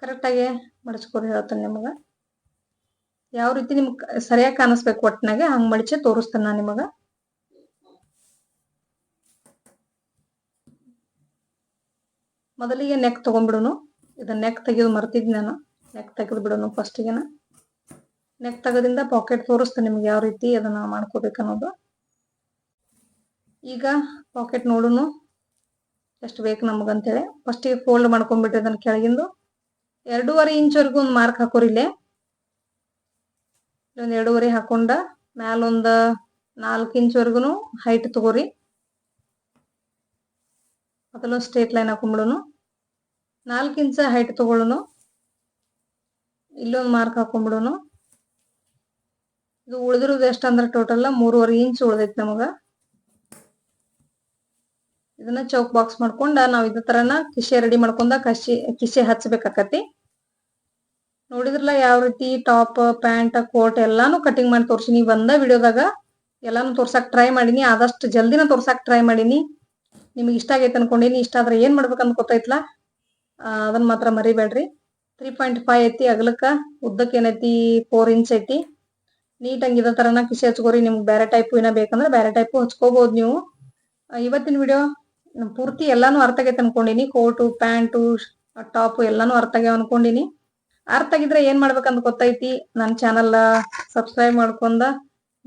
ಕರೆಕ್ಟಾಗಿ ಮಡಚ್ಕೋರಿ ಹೇಳ್ತಾನೆ ನಿಮಗೆ. ಯಾವ ರೀತಿ ನಿಮ್ಗೆ ಸರಿಯಾಗಿ ಕಾಣಿಸ್ಬೇಕು ಒಟ್ಟಿನಾಗೆ ಹಂಗೆ ಮಡಿಚೆ ತೋರಿಸ್ತೇನೆ ನಾನು ನಿಮಗೆ. ಮೊದಲಿಗೆ ನೆಕ್ ತಗೊಂಡ್ಬಿಡುನು. ಇದನ್ನ ನೆಕ್ ತೆಗೆದು ಮರ್ತಿದ್ ನಾನು. ನೆಕ್ ತೆಗೆದು ಬಿಡೋನು ಫಸ್ಟಿಗೆನ ನೆಕ್ ತೆಗದಿಂದ ಪಾಕೆಟ್ ತೋರಿಸ್ತೇನೆ ನಿಮ್ಗೆ ಯಾವ ರೀತಿ ಅದನ್ನ ಮಾಡ್ಕೋಬೇಕನ್ನೋದು. ಈಗ ಪಾಕೆಟ್ ನೋಡುನು. ಎಷ್ಟು ಬೇಕು ನಮಗಂತೇಳಿ. ಫಸ್ಟಿಗೆ ಫೋಲ್ಡ್ ಮಾಡ್ಕೊಂಡ್ಬಿಟ್ರೆ ಅದನ್ನ ಕೆಳಗಿಂದು. ಎರಡೂವರೆ ಇಂಚ್ವರೆಗೂ ಒಂದು ಮಾರ್ಕ್ ಹಾಕೋರಿ ಇಲ್ಲೇ. ಒಂದು ಎರಡೂವರೆ ಹಾಕೊಂಡ ಮ್ಯಾಲೊಂದು ನಾಲ್ಕು ಇಂಚ್ವರೆಗೂ ಹೈಟ್ ತಗೋರಿ. ಅದಲ್ಲೊಂದು ಸ್ಟ್ರೇಟ್ ಲೈನ್ ಹಾಕೊಂಡ್ಬಿಡೋನು ನಾಲ್ಕು ಇಂಚ ಹೈಟ್ ತಗೊಳ್ಳೋನು ಇಲ್ಲೊಂದು ಮಾರ್ಕ್ ಹಾಕೊಂಡ್ಬಿಡೋನು ಇದು ಉಳಿದಿರೋದು ಎಷ್ಟಂದ್ರೆ ಟೋಟಲ್ ಮೂರುವರೆ ಇಂಚ್ ಉಳ್ದೈತಿ ನಮಗ. ಇದನ್ನ ಚೌಕ್ ಬಾಕ್ಸ್ ಮಾಡ್ಕೊಂಡ ನಾವ್ ಇದ ತರನ ಕಿಶೆ ರೆಡಿ ಮಾಡ್ಕೊಂಡ ಕಸಿ ಕಿಶೆ ಹಚ್ಬೇಕಾಕತಿ. ನೋಡಿದ್ರಲ್ಲ ಯಾವ ರೀತಿ ಟಾಪ್ ಪ್ಯಾಂಟ್ ಕೋಟ್ ಎಲ್ಲಾನು ಕಟಿಂಗ್ ಮಾಡಿ ತೋರ್ಸಿನಿ. ಬಂದ ವಿಡಿಯೋದಾಗ ಎಲ್ಲಾನು ತೋರ್ಸಕ್ ಟ್ರೈ ಮಾಡೀನಿ. ಆದಷ್ಟು ಜಲ್ದಿನ ತೋರ್ಸಕ್ ಟ್ರೈ ಮಾಡೀನಿ. ನಿಮ್ಗೆ ಇಷ್ಟ ಆಗೈತೆ ಅನ್ಕೊಂಡಿನಿ. ಇಷ್ಟ ಆದ್ರೆ ಏನ್ ಮಾಡ್ಬೇಕಂತ ಆ, ಅದನ್ನ ಮಾತ್ರ ಮರಿಬೇಡ್ರಿ. ತ್ರೀ ಪಾಯಿಂಟ್ ಫೈವ್ ಐತಿ ಅಗಲಕ್ಕ. ಉದ್ದಕ್ಕೆ ಏನೈತಿ? ಫೋರ್ ಇಂಚ್ ಐತಿ. ನೀಟಾಗಿ ಹಂಗಿದ ತರನ ಕಿಸೆ ಹಚ್ಕೋರಿ. ನಿಮ್ಗೆ ಬೇರೆ ಟೈಪ್ ಏನ ಬೇಕಂದ್ರೆ ಬೇರೆ ಟೈಪ್ ಹಚ್ಕೋಬಹುದು ನೀವು. ಇವತ್ತಿನ ವಿಡಿಯೋ ಪೂರ್ತಿ ಎಲ್ಲಾನು ಅರ್ಥ ಆಗೈತೆ ಅನ್ಕೊಂಡಿನಿ. ಕೋಟು, ಪ್ಯಾಂಟು, ಟಾಪ್ ಎಲ್ಲಾನು ಅರ್ಥ ಆಗ್ಯಾವ ಅನ್ಕೊಂಡಿನಿ. ಅರ್ಥ ಆಗಿದ್ರೆ ಏನ್ ಮಾಡ್ಬೇಕಂತ ಗೊತ್ತೈತಿ. ನನ್ನ ಚಾನಲ್ ಸಬ್ಸ್ಕ್ರೈಬ್ ಮಾಡ್ಕೊಂಡ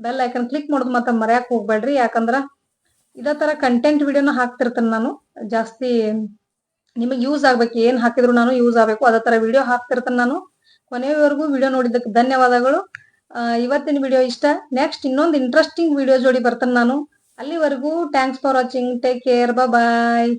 ಬೆಲ್ ಐಕನ್ ಕ್ಲಿಕ್ ಮಾಡೋದು ಮತ್ತೆ ಮರ್ಯಾಕ್ ಹೋಗ್ಬೇಡ್ರಿ. ಯಾಕಂದ್ರ ಇದೇ ತರ ಕಂಟೆಂಟ್ ವಿಡಿಯೋನ ಹಾಕ್ತಿರ್ತೇನೆ ನಾನು. ಜಾಸ್ತಿ ನಿಮಗೆ ಯೂಸ್ ಆಗ್ಬೇಕು, ಏನ್ ಹಾಕಿದ್ರು ನಾನು ಯೂಸ್ ಆಗ್ಬೇಕು, ಅದೇ ತರ ವಿಡಿಯೋ ಹಾಕ್ತಿರ್ತೇನೆ ನಾನು. ಕೊನೆಯವರೆಗೂ ವಿಡಿಯೋ ನೋಡಿದ್ದಕ್ಕೆ ಧನ್ಯವಾದಗಳು. ಇವತ್ತಿನ ವಿಡಿಯೋ ಇಷ್ಟ. ನೆಕ್ಸ್ಟ್ ಇನ್ನೊಂದು ಇಂಟ್ರೆಸ್ಟಿಂಗ್ ವಿಡಿಯೋ ಜೋಡಿ ಬರ್ತೇನೆ ನಾನು. ಅಲ್ಲಿವರೆಗೂ thanks for watching take care bye